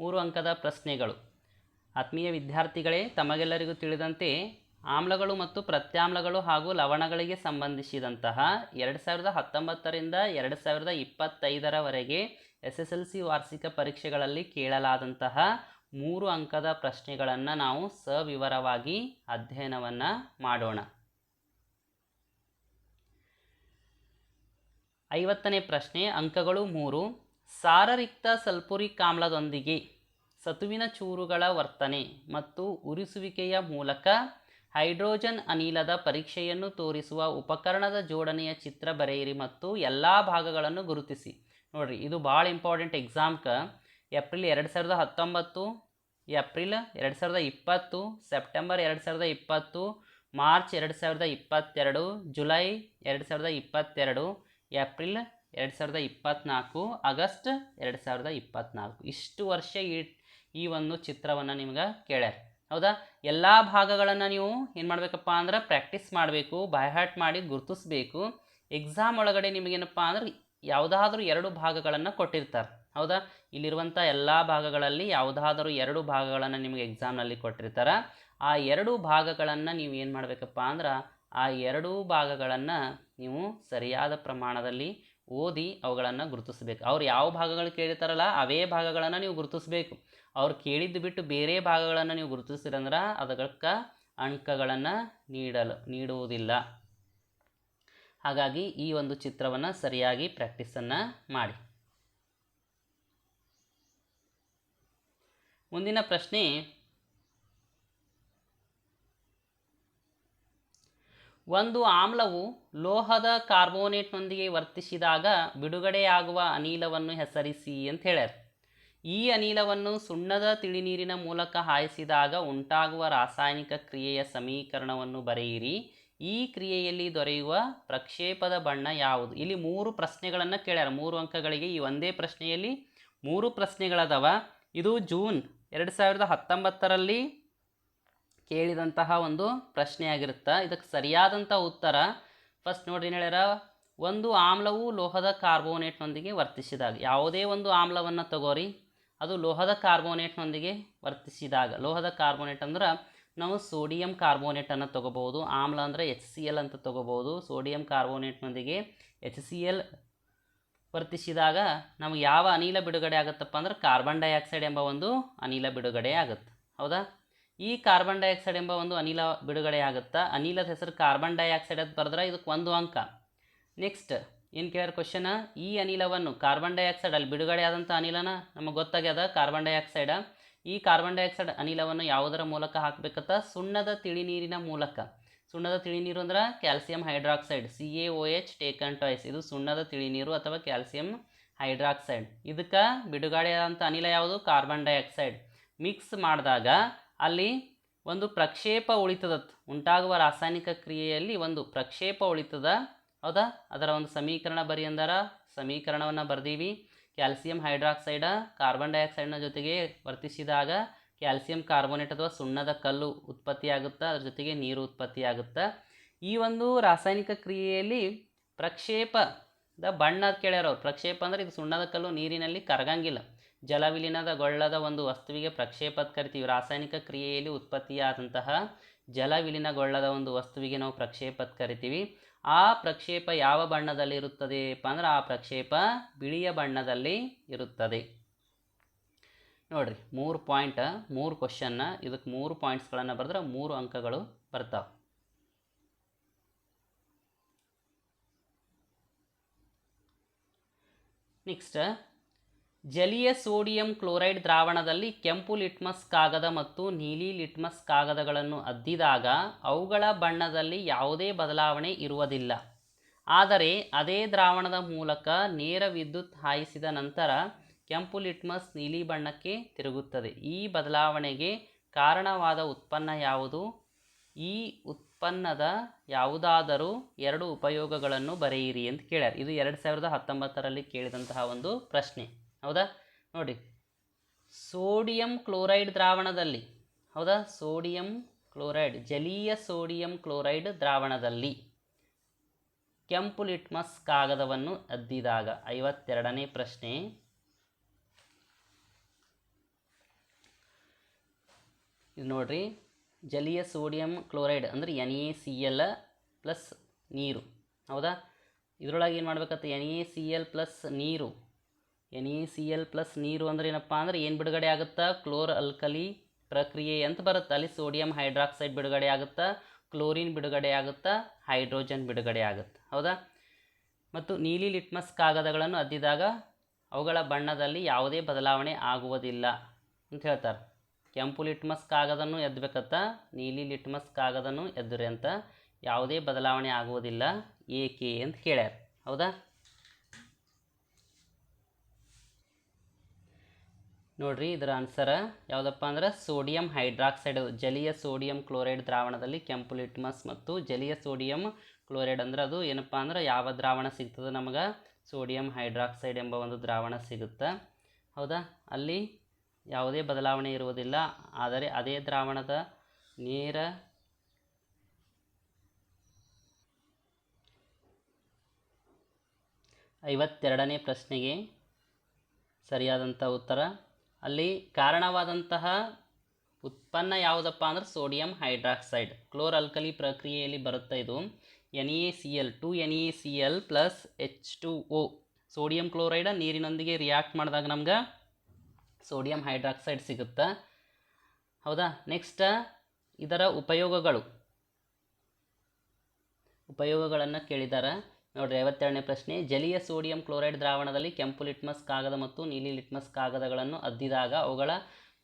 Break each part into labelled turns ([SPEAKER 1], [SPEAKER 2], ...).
[SPEAKER 1] ಮೂರು ಅಂಕದ ಪ್ರಶ್ನೆಗಳು. ಆತ್ಮೀಯ ವಿದ್ಯಾರ್ಥಿಗಳೇ, ತಮಗೆಲ್ಲರಿಗೂ ತಿಳಿದಂತೆ ಆಮ್ಲಗಳು ಮತ್ತು ಪ್ರತ್ಯಾಮ್ಲಗಳು ಹಾಗೂ ಲವಣಗಳಿಗೆ ಸಂಬಂಧಿಸಿದಂತಹ ಎರಡು ಸಾವಿರದ ಹತ್ತೊಂಬತ್ತರಿಂದ ಎರಡು ಸಾವಿರದ ಇಪ್ಪತ್ತೈದರವರೆಗೆ ಎಸ್ ಎಸ್ ಎಲ್ ಸಿ ವಾರ್ಷಿಕ ಪರೀಕ್ಷೆಗಳಲ್ಲಿ ಕೇಳಲಾದಂತಹ ಮೂರು ಅಂಕದ ಪ್ರಶ್ನೆಗಳನ್ನು ನಾವು ಸವಿವರವಾಗಿ ಅಧ್ಯಯನವನ್ನು ಮಾಡೋಣ. ಐವತ್ತನೇ ಪ್ರಶ್ನೆ, ಅಂಕಗಳು ಮೂರು. ಸಾರರಿಕ್ತ ಸಲ್ಫುರಿಕ್ ಆಮ್ಲದೊಂದಿಗೆ ಸತುವಿನ ಚೂರುಗಳ ವರ್ತನೆ ಮತ್ತು ಉರಿಸುವಿಕೆಯ ಮೂಲಕ ಹೈಡ್ರೋಜನ್ ಅನಿಲದ ಪರೀಕ್ಷೆಯನ್ನು ತೋರಿಸುವ ಉಪಕರಣದ ಜೋಡಣೆಯ ಚಿತ್ರ ಬರೆಯಿರಿ ಮತ್ತು ಎಲ್ಲ ಭಾಗಗಳನ್ನು ಗುರುತಿಸಿ. ನೋಡಿರಿ, ಇದು ಭಾಳ ಇಂಪಾರ್ಟೆಂಟ್ ಎಕ್ಸಾಮ್ಕ ಏಪ್ರಿಲ್ ಎರಡು ಸಾವಿರದ ಹತ್ತೊಂಬತ್ತು, ಏಪ್ರಿಲ್ ಎರಡು ಸಾವಿರದ ಇಪ್ಪತ್ತು, ಸೆಪ್ಟೆಂಬರ್ ಎರಡು ಸಾವಿರದ ಇಪ್ಪತ್ತು, ಮಾರ್ಚ್ ಎರಡು ಸಾವಿರದ ಇಪ್ಪತ್ತೆರಡು, ಜುಲೈ ಎರಡು ಸಾವಿರದ ಇಪ್ಪತ್ತೆರಡು, ಏಪ್ರಿಲ್ ಎರಡು ಸಾವಿರದ ಇಪ್ಪತ್ತ್ನಾಲ್ಕು ಆಗಸ್ಟ್ ಎರಡು ಸಾವಿರದ ಇಪ್ಪತ್ತ್ನಾಲ್ಕು ಇಷ್ಟು ವರ್ಷ ಈ ಈ ಒಂದು ಚಿತ್ರವನ್ನು ನಿಮ್ಗೆ ಕೇಳ್ಯಾರ. ಹೌದಾ? ಎಲ್ಲ ಭಾಗಗಳನ್ನು ನೀವು ಏನು ಮಾಡಬೇಕಪ್ಪ ಅಂದ್ರೆ ಪ್ರಾಕ್ಟೀಸ್ ಮಾಡಬೇಕು ಬೈಹಾರ್ಟ್ ಮಾಡಿ ಗುರುತಿಸ್ಬೇಕು. ಎಕ್ಸಾಮ್ ಒಳಗಡೆ ನಿಮಗೇನಪ್ಪ ಅಂದ್ರೆ ಯಾವುದಾದ್ರೂ ಎರಡು ಭಾಗಗಳನ್ನು ಕೊಟ್ಟಿರ್ತಾರೆ. ಹೌದಾ? ಇಲ್ಲಿರುವಂಥ ಎಲ್ಲ ಭಾಗಗಳಲ್ಲಿ ಯಾವುದಾದರೂ ಎರಡು ಭಾಗಗಳನ್ನು ನಿಮಗೆ ಎಕ್ಸಾಮ್ನಲ್ಲಿ ಕೊಟ್ಟಿರ್ತಾರೆ. ಆ ಎರಡು ಭಾಗಗಳನ್ನು ನೀವು ಏನು ಮಾಡಬೇಕಪ್ಪ ಅಂದ್ರೆ ಆ ಎರಡೂ ಭಾಗಗಳನ್ನು ನೀವು ಸರಿಯಾದ ಪ್ರಮಾಣದಲ್ಲಿ ಓದಿ ಅವುಗಳನ್ನು ಗುರುತಿಸಬೇಕು. ಅವ್ರು ಯಾವ ಭಾಗಗಳು ಕೇಳಿರ್ತಾರಲ್ಲ ಅವೇ ಭಾಗಗಳನ್ನು ನೀವು ಗುರುತಿಸಬೇಕು. ಅವ್ರು ಕೇಳಿದ್ದು ಬಿಟ್ಟು ಬೇರೆ ಭಾಗಗಳನ್ನು ನೀವು ಗುರುತಿಸಿರಂದ್ರೆ ಅದಕ್ಕೆ ಅಂಕಗಳನ್ನು ನೀಡಲು, ನೀಡುವುದಿಲ್ಲ. ಹಾಗಾಗಿ ಈ ಒಂದು ಚಿತ್ರವನ್ನು ಸರಿಯಾಗಿ ಪ್ರಾಕ್ಟೀಸನ್ನು ಮಾಡಿ. ಮುಂದಿನ ಪ್ರಶ್ನೆ ಒಂದು ಆಮ್ಲವು ಲೋಹದ ಕಾರ್ಬೋನೇಟ್ನೊಂದಿಗೆ ವರ್ತಿಸಿದಾಗ ಬಿಡುಗಡೆಯಾಗುವ ಅನಿಲವನ್ನು ಹೆಸರಿಸಿ ಅಂತ ಹೇಳ್ಯಾರ. ಈ ಅನಿಲವನ್ನು ಸುಣ್ಣದ ತಿಳಿನೀರಿನ ಮೂಲಕ ಹಾಯಿಸಿದಾಗ ಉಂಟಾಗುವ ರಾಸಾಯನಿಕ ಕ್ರಿಯೆಯ ಸಮೀಕರಣವನ್ನು ಬರೆಯಿರಿ. ಈ ಕ್ರಿಯೆಯಲ್ಲಿ ದೊರೆಯುವ ಪ್ರಕ್ಷೇಪದ ಬಣ್ಣ ಯಾವುದು? ಇಲ್ಲಿ ಮೂರು ಪ್ರಶ್ನೆಗಳನ್ನು ಕೇಳ್ಯಾರ. ಮೂರು ಅಂಕಗಳಿಗೆ ಈ ಒಂದೇ ಪ್ರಶ್ನೆಯಲ್ಲಿ ಮೂರು ಪ್ರಶ್ನೆಗಳದವ. ಇದು ಜೂನ್ ಎರಡು ಸಾವಿರದ ಹತ್ತೊಂಬತ್ತರಲ್ಲಿ ಕೇಳಿದಂತಹ ಒಂದು ಪ್ರಶ್ನೆಯಾಗಿರುತ್ತೆ. ಇದಕ್ಕೆ ಸರಿಯಾದಂಥ ಉತ್ತರ. ಫಸ್ಟ್ ನೋಡ್ರಿ ಏನು ಹೇಳ್ಯಾರ? ಒಂದು ಆಮ್ಲವು ಲೋಹದ ಕಾರ್ಬೋನೇಟ್ನೊಂದಿಗೆ ವರ್ತಿಸಿದಾಗ, ಯಾವುದೇ ಒಂದು ಆಮ್ಲವನ್ನು ತಗೋರಿ, ಅದು ಲೋಹದ ಕಾರ್ಬೋನೇಟ್ನೊಂದಿಗೆ ವರ್ತಿಸಿದಾಗ. ಲೋಹದ ಕಾರ್ಬೋನೇಟ್ ಅಂದ್ರೆ ನಾವು ಸೋಡಿಯಂ ಕಾರ್ಬೋನೇಟನ್ನು ತೊಗೋಬೋದು ಆಮ್ಲ ಅಂದರೆ ಎಚ್ ಸಿ ಎಲ್ ಅಂತ ತಗೋಬೋದು ಸೋಡಿಯಂ ಕಾರ್ಬೋನೇಟ್ನೊಂದಿಗೆ ಎಚ್ ಸಿ ಎಲ್ ವರ್ತಿಸಿದಾಗ ನಮಗೆ ಯಾವ ಅನಿಲ ಬಿಡುಗಡೆ ಆಗುತ್ತಪ್ಪ ಅಂದ್ರೆ ಕಾರ್ಬನ್ ಡೈಆಕ್ಸೈಡ್ ಎಂಬ ಒಂದು ಅನಿಲ ಬಿಡುಗಡೆ ಆಗುತ್ತೆ. ಹೌದಾ? ಈ ಕಾರ್ಬನ್ ಡೈಆಕ್ಸೈಡ್ ಎಂಬ ಒಂದು ಅನಿಲ ಬಿಡುಗಡೆ ಅನಿಲದ ಹೆಸರು ಕಾರ್ಬನ್ ಡೈಆಕ್ಸೈಡ್ ಅಂತ ಬರೆದ್ರೆ ಇದಕ್ಕೆ ಒಂದು ಅಂಕ. ನೆಕ್ಸ್ಟ್ ಏನು ಕೇಳ್ಯಾರ ಕ್ವಶನ ಈ ಅನಿಲವನ್ನು ಕಾರ್ಬನ್ ಡೈಆಕ್ಸೈಡ್ ಅಲ್ಲಿ ಬಿಡುಗಡೆ ಆದಂಥ ಅನಿಲನ ನಮಗೆ ಗೊತ್ತಾಗ್ಯದ ಕಾರ್ಬನ್ ಡೈಆಕ್ಸೈಡ ಈ ಕಾರ್ಬನ್ ಡೈಆಕ್ಸೈಡ್ ಅನಿಲವನ್ನು ಯಾವುದರ ಮೂಲಕ ಹಾಕಬೇಕತ್ತ ಸುಣ್ಣದ ತಿಳಿನೀರಿನ ಮೂಲಕ. ಸುಣ್ಣದ ತಿಳಿನೀರು ಅಂದ್ರೆ calcium hydroxide C A O H taken twice ಇದು ಸುಣ್ಣದ ತಿಳಿನೀರು ಅಥವಾ ಕ್ಯಾಲ್ಸಿಯಂ ಹೈಡ್ರಾಕ್ಸೈಡ್ ಇದಕ್ಕೆ ಬಿಡುಗಡೆಯಾದಂಥ ಅನಿಲ ಯಾವುದು? ಕಾರ್ಬನ್ ಡೈಆಕ್ಸೈಡ್ ಮಿಕ್ಸ್ ಮಾಡಿದಾಗ ಅಲ್ಲಿ ಒಂದು ಪ್ರಕ್ಷೇಪ ಉಳಿತದ ಉಂಟಾಗುವ ರಾಸಾಯನಿಕ ಕ್ರಿಯೆಯಲ್ಲಿ ಒಂದು ಪ್ರಕ್ಷೇಪ ಉಳಿತದ. ಹೌದಾ? ಅದರ ಒಂದು ಸಮೀಕರಣ ಬರಿ ಅಂದರ. ಸಮೀಕರಣವನ್ನು ಬರ್ದೀವಿ. ಕ್ಯಾಲ್ಸಿಯಂ ಹೈಡ್ರಾಕ್ಸೈಡ ಕಾರ್ಬನ್ ಡೈಆಕ್ಸೈಡ್ನ ಜೊತೆಗೆ ವರ್ತಿಸಿದಾಗ ಕ್ಯಾಲ್ಸಿಯಂ ಕಾರ್ಬೋನೇಟ್ ಅಥವಾ ಸುಣ್ಣದ ಕಲ್ಲು ಉತ್ಪತ್ತಿಯಾಗುತ್ತಾ, ಅದ್ರ ಜೊತೆಗೆ ನೀರು ಉತ್ಪತ್ತಿಯಾಗುತ್ತೆ. ಈ ಒಂದು ರಾಸಾಯನಿಕ ಕ್ರಿಯೆಯಲ್ಲಿ ಪ್ರಕ್ಷೇಪದ ಬಣ್ಣ ಕೇಳ್ಯಾರವ್ರು ಪ್ರಕ್ಷೇಪ ಅಂದರೆ ಇದು ಸುಣ್ಣದ ಕಲ್ಲು ನೀರಿನಲ್ಲಿ ಕರಗಂಗಿಲ್ಲ. ಜಲವಿಲೀನದಗೊಳ್ಳದ ಒಂದು ವಸ್ತುವಿಗೆ ಪ್ರಕ್ಷೇಪ ಅಂತ ಕರಿತೀವಿ. ರಾಸಾಯನಿಕ ಕ್ರಿಯೆಯಲ್ಲಿ ಉತ್ಪತ್ತಿಯಾದಂತಹ ಜಲವಿಲೀನಗೊಳ್ಳದ ಒಂದು ವಸ್ತುವಿಗೆ ನಾವು ಪ್ರಕ್ಷೇಪ ಅಂತ ಕರಿತೀವಿ. ಆ ಪ್ರಕ್ಷೇಪ ಯಾವ ಬಣ್ಣದಲ್ಲಿ ಇರುತ್ತದೆ ಅಂದ್ರೆ ಆ ಪ್ರಕ್ಷೇಪ ಬಿಳಿಯ ಬಣ್ಣದಲ್ಲಿ ಇರುತ್ತದೆ. ನೋಡ್ರಿ, ಮೂರು ಪಾಯಿಂಟ್, ಮೂರು ಕ್ವಶನ್ನ ಇದಕ್ಕೆ ಮೂರು ಪಾಯಿಂಟ್ಸ್ಗಳನ್ನು ಬರೆದ್ರೆ ಮೂರು ಅಂಕಗಳು ಬರ್ತಾವೆ. ನೆಕ್ಸ್ಟ್ ಜಲೀಯ ಸೋಡಿಯಂ ಕ್ಲೋರೈಡ್ ದ್ರಾವಣದಲ್ಲಿ ಕೆಂಪು ಲಿಟ್ಮಸ್ ಕಾಗದ ಮತ್ತು ನೀಲಿ ಲಿಟ್ಮಸ್ ಕಾಗದಗಳನ್ನು ಅದ್ದಿದಾಗ ಅವುಗಳ ಬಣ್ಣದಲ್ಲಿ ಯಾವುದೇ ಬದಲಾವಣೆ ಇರುವುದಿಲ್ಲ. ಆದರೆ ಅದೇ ದ್ರಾವಣದ ಮೂಲಕ ನೇರ ವಿದ್ಯುತ್ ಹಾಯಿಸಿದ ನಂತರ ಕೆಂಪು ಲಿಟ್ಮಸ್ ನೀಲಿ ಬಣ್ಣಕ್ಕೆ ತಿರುಗುತ್ತದೆ. ಈ ಬದಲಾವಣೆಗೆ ಕಾರಣವಾದ ಉತ್ಪನ್ನ ಯಾವುದು? ಈ ಉತ್ಪನ್ನದ ಯಾವುದಾದರೂ ಎರಡು ಉಪಯೋಗಗಳನ್ನು ಬರೆಯಿರಿ ಅಂತ ಕೇಳ್ಯಾರ. ಇದು ಎರಡು ಸಾವಿರದ ಹತ್ತೊಂಬತ್ತರಲ್ಲಿ ಕೇಳಿದಂತಹ ಒಂದು ಪ್ರಶ್ನೆ. ಹೌದಾ? ನೋಡಿ, ಸೋಡಿಯಂ ಕ್ಲೋರೈಡ್ ದ್ರಾವಣದಲ್ಲಿ, ಹೌದಾ? ಸೋಡಿಯಂ ಕ್ಲೋರೈಡ್, ಜಲೀಯ ಸೋಡಿಯಂ ಕ್ಲೋರೈಡ್ ದ್ರಾವಣದಲ್ಲಿ ಕೆಂಪು ಲಿಟ್ಮಸ್ ಕಾಗದವನ್ನು ಅದ್ದಿದಾಗ, ಐವತ್ತೆರಡನೇ ಪ್ರಶ್ನೆ. ಇದು ನೋಡ್ರಿ, ಜಲೀಯ ಸೋಡಿಯಂ ಕ್ಲೋರೈಡ್ ಅಂದರೆ N A C L plus ನೀರು, ಹೌದಾ? ಇದರೊಳಗೆ ಏನು ಮಾಡ್ಬೇಕತ್ತ N A C L plus ನೀರು. N E C L plus ನೀರು ಅಂದ್ರೆ ಏನಪ್ಪ ಅಂದ್ರೆ ಏನು ಬಿಡುಗಡೆ ಆಗುತ್ತಾ? ಕ್ಲೋರ್ ಅಲ್ಕಲಿ ಪ್ರಕ್ರಿಯೆ ಅಂತ ಬರುತ್ತೆ. ಅಲ್ಲಿ ಸೋಡಿಯಂ ಹೈಡ್ರಾಕ್ಸೈಡ್ ಬಿಡುಗಡೆ ಆಗುತ್ತಾ? ಕ್ಲೋರಿನ್ ಬಿಡುಗಡೆ ಆಗುತ್ತಾ? ಹೈಡ್ರೋಜನ್ ಬಿಡುಗಡೆ ಆಗುತ್ತೆ? ಹೌದಾ? ಮತ್ತು ನೀಲಿ ಲಿಟ್ಮಸ್ ಕಾಗದಗಳನ್ನು ಅದ್ದಿದಾಗ ಅವುಗಳ ಬಣ್ಣದಲ್ಲಿ ಯಾವುದೇ ಬದಲಾವಣೆ ಆಗುವುದಿಲ್ಲ ಅಂತ ಹೇಳ್ತಾರೆ. ಕೆಂಪು ಲಿಟ್ಮಸ್ ಕಾಗದನ್ನು ಎದ್ದಬೇಕತ್ತ ನೀಲಿ ಲಿಟ್ಮಸ್ ಕಾಗದನ್ನು ಎದ್ದರೆ ಅಂತ ಯಾವುದೇ ಬದಲಾವಣೆ ಆಗುವುದಿಲ್ಲ. ಏಕೆ ಅಂತ ಕೇಳ್ಯಾರ ಹೌದಾ? ನೋಡ್ರಿ, ಇದರ ಆನ್ಸರ್ ಯಾವುದಪ್ಪ ಅಂದ್ರೆ ಸೋಡಿಯಂ ಹೈಡ್ರಾಕ್ಸೈಡ್ ಜಲೀಯ ಸೋಡಿಯಂ ಕ್ಲೋರೈಡ್ ದ್ರಾವಣದಲ್ಲಿ ಕೆಂಪು ಲಿಟ್ಮಸ್ ಮತ್ತು ಜಲೀಯ ಸೋಡಿಯಂ ಕ್ಲೋರೈಡ್ ಅಂದ್ರೆ ಅದು ಏನಪ್ಪ ಅಂದ್ರೆ ಯಾವ ದ್ರಾವಣ ಸಿಗ್ತದೆ ನಮಗೆ? ಸೋಡಿಯಂ ಹೈಡ್ರಾಕ್ಸೈಡ್ ಎಂಬ ಒಂದು ದ್ರಾವಣ ಸಿಗುತ್ತೆ. ಹೌದಾ? ಅಲ್ಲಿ ಯಾವುದೇ ಬದಲಾವಣೆ ಇರುವುದಿಲ್ಲ. ಆದರೆ ಅದೇ ದ್ರಾವಣದ ನೇರ ಐವತ್ತೆರಡನೇ ಪ್ರಶ್ನೆಗೆ ಸರಿಯಾದಂಥ ಉತ್ತರ ಅಲ್ಲಿ ಕಾರಣವಾದಂತಹ ಉತ್ಪನ್ನ ಯಾವುದಪ್ಪ ಅಂದ್ರೆ ಸೋಡಿಯಂ ಹೈಡ್ರಾಕ್ಸೈಡ್. ಕ್ಲೋರ್ ಅಲ್ಕಲಿ ಪ್ರಕ್ರಿಯೆಯಲ್ಲಿ ಬರುತ್ತೆ ಇದು. N A C L two N A C L plus H two O sodium chloride ನೀರಿನೊಂದಿಗೆ react ಮಾಡಿದಾಗ ನಮ್ಗೆ ಸೋಡಿಯಂ ಹೈಡ್ರಾಕ್ಸೈಡ್ ಸಿಗುತ್ತೆ? ಹೌದಾ? ನೆಕ್ಸ್ಟ್ ಇದರ ಉಪಯೋಗಗಳು. ಉಪಯೋಗಗಳನ್ನು ಕೇಳಿದ್ದಾರೆ ನೋಡ್ರಿ, ಐವತ್ತೆರಡನೇ ಪ್ರಶ್ನೆ. ಜಲೀಯ ಸೋಡಿಯಂ ಕ್ಲೋರೈಡ್ ದ್ರಾವಣದಲ್ಲಿ ಕೆಂಪು ಲಿಟ್ಮಸ್ ಕಾಗದ ಮತ್ತು ನೀಲಿ ಲಿಟ್ಮಸ್ ಕಾಗದಗಳನ್ನು ಅದ್ದಿದಾಗ ಅವುಗಳ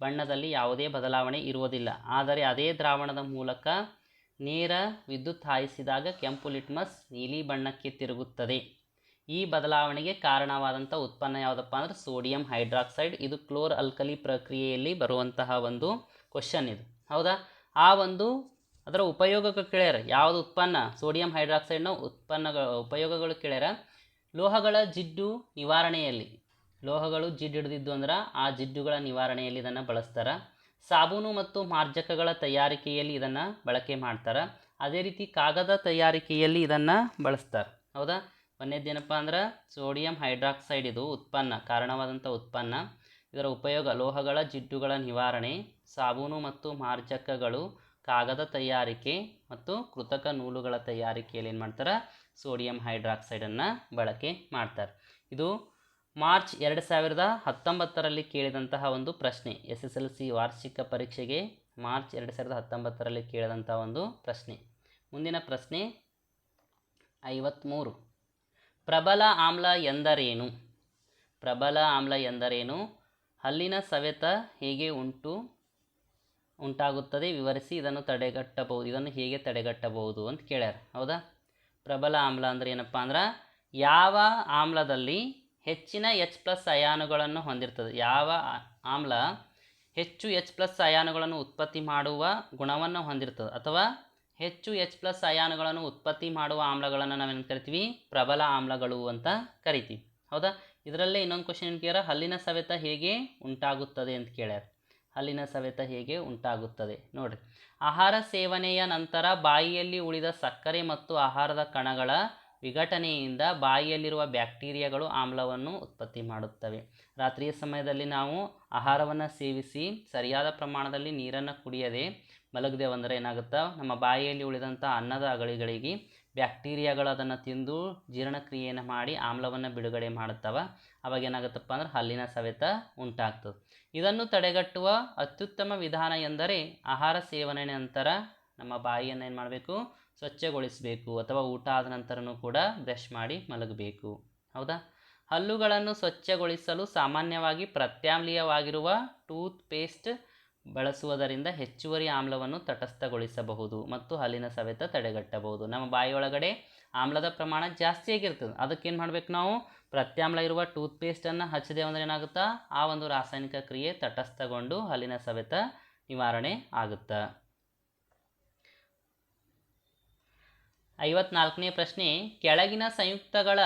[SPEAKER 1] ಬಣ್ಣದಲ್ಲಿ ಯಾವುದೇ ಬದಲಾವಣೆ ಇರುವುದಿಲ್ಲ. ಆದರೆ ಅದೇ ದ್ರಾವಣದ ಮೂಲಕ ನೇರ ವಿದ್ಯುತ್ ಹಾಯಿಸಿದಾಗ ಕೆಂಪು ಲಿಟ್ಮಸ್ ನೀಲಿ ಬಣ್ಣಕ್ಕೆ ತಿರುಗುತ್ತದೆ. ಈ ಬದಲಾವಣೆಗೆ ಕಾರಣವಾದಂಥ ಉತ್ಪನ್ನ ಯಾವುದಪ್ಪ ಅಂದ್ರೆ ಸೋಡಿಯಂ ಹೈಡ್ರಾಕ್ಸೈಡ್. ಇದು ಕ್ಲೋರ್ ಅಲ್ಕಲಿ ಪ್ರಕ್ರಿಯೆಯಲ್ಲಿ ಬರುವಂತಹ ಒಂದು ಕ್ವಶನ್ ಇದು. ಹೌದಾ? ಆ ಒಂದು ಅದರ ಉಪಯೋಗಕ್ಕೆ ಕೇಳ್ಯಾರ. ಯಾವುದು ಉತ್ಪನ್ನ? ಸೋಡಿಯಂ ಹೈಡ್ರಾಕ್ಸೈಡ್ನ ಉತ್ಪನ್ನಗಳ ಉಪಯೋಗಗಳು ಕೇಳ್ಯಾರ. ಲೋಹಗಳ ಜಿಡ್ಡು ನಿವಾರಣೆಯಲ್ಲಿ. ಲೋಹಗಳು ಜಿಡ್ಡು ಹಿಡಿದಿದ್ದು ಅಂದ್ರೆ ಆ ಜಿಡ್ಡುಗಳ ನಿವಾರಣೆಯಲ್ಲಿ ಇದನ್ನು ಬಳಸ್ತಾರೆ. ಸಾಬೂನು ಮತ್ತು ಮಾರ್ಜಕಗಳ ತಯಾರಿಕೆಯಲ್ಲಿ ಇದನ್ನು ಬಳಕೆ ಮಾಡ್ತಾರೆ. ಅದೇ ರೀತಿ ಕಾಗದ ತಯಾರಿಕೆಯಲ್ಲಿ ಇದನ್ನು ಬಳಸ್ತಾರೆ. ಹೌದಾ? ಒಂದೇದೇನಪ್ಪ ಅಂದ್ರೆ ಸೋಡಿಯಂ ಹೈಡ್ರಾಕ್ಸೈಡ್ ಇದು ಉತ್ಪನ್ನ ಕಾರಣವಾದಂಥ ಉತ್ಪನ್ನ. ಇದರ ಉಪಯೋಗ ಲೋಹಗಳ ಜಿಡ್ಡುಗಳ ನಿವಾರಣೆ, ಸಾಬೂನು ಮತ್ತು ಮಾರ್ಜಕಗಳು ಕಾಗದ ತಯಾರಿಕೆ ಮತ್ತು ಕೃತಕ ನೂಲುಗಳ ತಯಾರಿಕೆಯಲ್ಲಿ ಏನು ಮಾಡ್ತಾರೆ? ಸೋಡಿಯಂ ಹೈಡ್ರಾಕ್ಸೈಡನ್ನು ಬಳಕೆ ಮಾಡ್ತಾರೆ. ಇದು ಮಾರ್ಚ್ ಎರಡು ಸಾವಿರದ ಹತ್ತೊಂಬತ್ತರಲ್ಲಿ ಕೇಳಿದಂತಹ ಒಂದು ಪ್ರಶ್ನೆ. ಎಸ್ ಎಸ್ ಎಲ್ ಸಿ ವಾರ್ಷಿಕ ಪರೀಕ್ಷೆಗೆ ಮಾರ್ಚ್ ಎರಡು ಸಾವಿರದ ಹತ್ತೊಂಬತ್ತರಲ್ಲಿ ಕೇಳಿದಂಥ ಒಂದು ಪ್ರಶ್ನೆ. ಮುಂದಿನ ಪ್ರಶ್ನೆ ಐವತ್ತ್ಮೂರು ಪ್ರಬಲ ಆಮ್ಲ ಎಂದರೇನು? ಪ್ರಬಲ ಆಮ್ಲ ಎಂದರೇನು? ಹಲ್ಲಿನ ಸವೆತ ಹೇಗೆ ಉಂಟು? ಉಂಟಾಗುತ್ತದೆ. ವಿವರಿಸಿ ಇದನ್ನು ತಡೆಗಟ್ಟಬಹುದು. ಇದನ್ನು ಹೇಗೆ ತಡೆಗಟ್ಟಬಹುದು ಅಂತ ಕೇಳ್ಯಾರ. ಹೌದಾ? ಪ್ರಬಲ ಆಮ್ಲ ಅಂದರೆ ಏನಪ್ಪ ಅಂದ್ರೆ ಯಾವ ಆಮ್ಲದಲ್ಲಿ ಹೆಚ್ಚಿನ ಎಚ್ ಪ್ಲಸ್ ಅಯಾನುಗಳನ್ನು ಹೊಂದಿರ್ತದೆ. ಯಾವ ಆಮ್ಲ ಹೆಚ್ಚು ಎಚ್ ಪ್ಲಸ್ ಅಯಾನುಗಳನ್ನು ಉತ್ಪತ್ತಿ ಮಾಡುವ ಗುಣವನ್ನು ಹೊಂದಿರ್ತದೆ. ಅಥವಾ ಹೆಚ್ಚು ಎಚ್ ಪ್ಲಸ್ ಅಯಾನುಗಳನ್ನು ಉತ್ಪತ್ತಿ ಮಾಡುವ ಆಮ್ಲಗಳನ್ನು ನಾವೇನು ಕರಿತೀವಿ? ಪ್ರಬಲ ಆಮ್ಲಗಳು ಅಂತ ಕರಿತೀವಿ. ಹೌದಾ? ಇದರಲ್ಲೇ ಇನ್ನೊಂದು ಕ್ವಶನ್ ಏನು ಕೇಳ್ಯಾರ? ಹಲ್ಲಿನ ಸವೆತ ಹೇಗೆ ಉಂಟಾಗುತ್ತದೆ ಅಂತ ಕೇಳ್ಯಾರ. ಹಲ್ಲಿನ ಸವೆತ ಹೇಗೆ ಉಂಟಾಗುತ್ತದೆ? ನೋಡ್ರಿ. ಆಹಾರ ಸೇವನೆಯ ನಂತರ ಬಾಯಿಯಲ್ಲಿ ಉಳಿದ ಸಕ್ಕರೆ ಮತ್ತು ಆಹಾರದ ಕಣಗಳ ವಿಘಟನೆಯಿಂದ ಬಾಯಿಯಲ್ಲಿರುವ ಬ್ಯಾಕ್ಟೀರಿಯಾಗಳು ಆಮ್ಲವನ್ನು ಉತ್ಪತ್ತಿ ಮಾಡುತ್ತವೆ. ರಾತ್ರಿಯ ಸಮಯದಲ್ಲಿ ನಾವು ಆಹಾರವನ್ನು ಸೇವಿಸಿ ಸರಿಯಾದ ಪ್ರಮಾಣದಲ್ಲಿ ನೀರನ್ನು ಕುಡಿಯದೆ ಮಲಗದೇವಂದರೆ ಏನಾಗುತ್ತಾ? ನಮ್ಮ ಬಾಯಿಯಲ್ಲಿ ಉಳಿದಂಥ ಅನ್ನದ ಅಗಳಿಗಳಿಗೆ ಬ್ಯಾಕ್ಟೀರಿಯಾಗಳು ಅದನ್ನು ತಿಂದು ಜೀರ್ಣಕ್ರಿಯೆಯನ್ನು ಮಾಡಿ ಆಮ್ಲವನ್ನು ಬಿಡುಗಡೆ ಮಾಡುತ್ತವೆ. ಅವಾಗ ಏನಾಗುತ್ತಪ್ಪ ಅಂದ್ರೆ ಹಲ್ಲಿನ ಸವೆತ ಉಂಟಾಗ್ತದೆ. ಇದನ್ನು ತಡೆಗಟ್ಟುವ ಅತ್ಯುತ್ತಮ ವಿಧಾನ ಎಂದರೆ ಆಹಾರ ಸೇವನೆ ನಂತರ ನಮ್ಮ ಬಾಯಿಯನ್ನು ಏನು ಮಾಡಬೇಕು? ಸ್ವಚ್ಛಗೊಳಿಸಬೇಕು ಅಥವಾ ಊಟ ಆದ ನಂತರನೂ ಕೂಡ ಬ್ರಷ್ ಮಾಡಿ ಮಲಗಬೇಕು. ಹೌದಾ? ಹಲ್ಲುಗಳನ್ನು ಸ್ವಚ್ಛಗೊಳಿಸಲು ಸಾಮಾನ್ಯವಾಗಿ ಪ್ರತ್ಯಾಮ್ಲೀಯವಾಗಿರುವ ಟೂತ್ ಪೇಸ್ಟ್ ಬಳಸುವುದರಿಂದ ಹೆಚ್ಚುವರಿ ಆಮ್ಲವನ್ನು ತಟಸ್ಥಗೊಳಿಸಬಹುದು ಮತ್ತು ಹಲ್ಲಿನ ಸವೆತ ತಡೆಗಟ್ಟಬಹುದು. ನಮ್ಮ ಬಾಯಿಯೊಳಗಡೆ ಆಮ್ಲದ ಪ್ರಮಾಣ ಜಾಸ್ತಿ ಆಗಿರ್ತದೆ. ಅದಕ್ಕೇನು ಮಾಡ್ಬೇಕು ನಾವು? ಪ್ರತ್ಯಾಮ್ಲ ಇರುವ ಟೂತ್ ಪೇಸ್ಟನ್ನು ಹಚ್ಚದೆ ಅಂದರೆ ಏನಾಗುತ್ತಾ? ಆ ಒಂದು ರಾಸಾಯನಿಕ ಕ್ರಿಯೆ ತಟಸ್ಥಗೊಂಡು ಹಲ್ಲಿನ ಸವೆತ ನಿವಾರಣೆ ಆಗುತ್ತೆ? ಐವತ್ನಾಲ್ಕನೇ ಪ್ರಶ್ನೆ, ಕೆಳಗಿನ ಸಂಯುಕ್ತಗಳ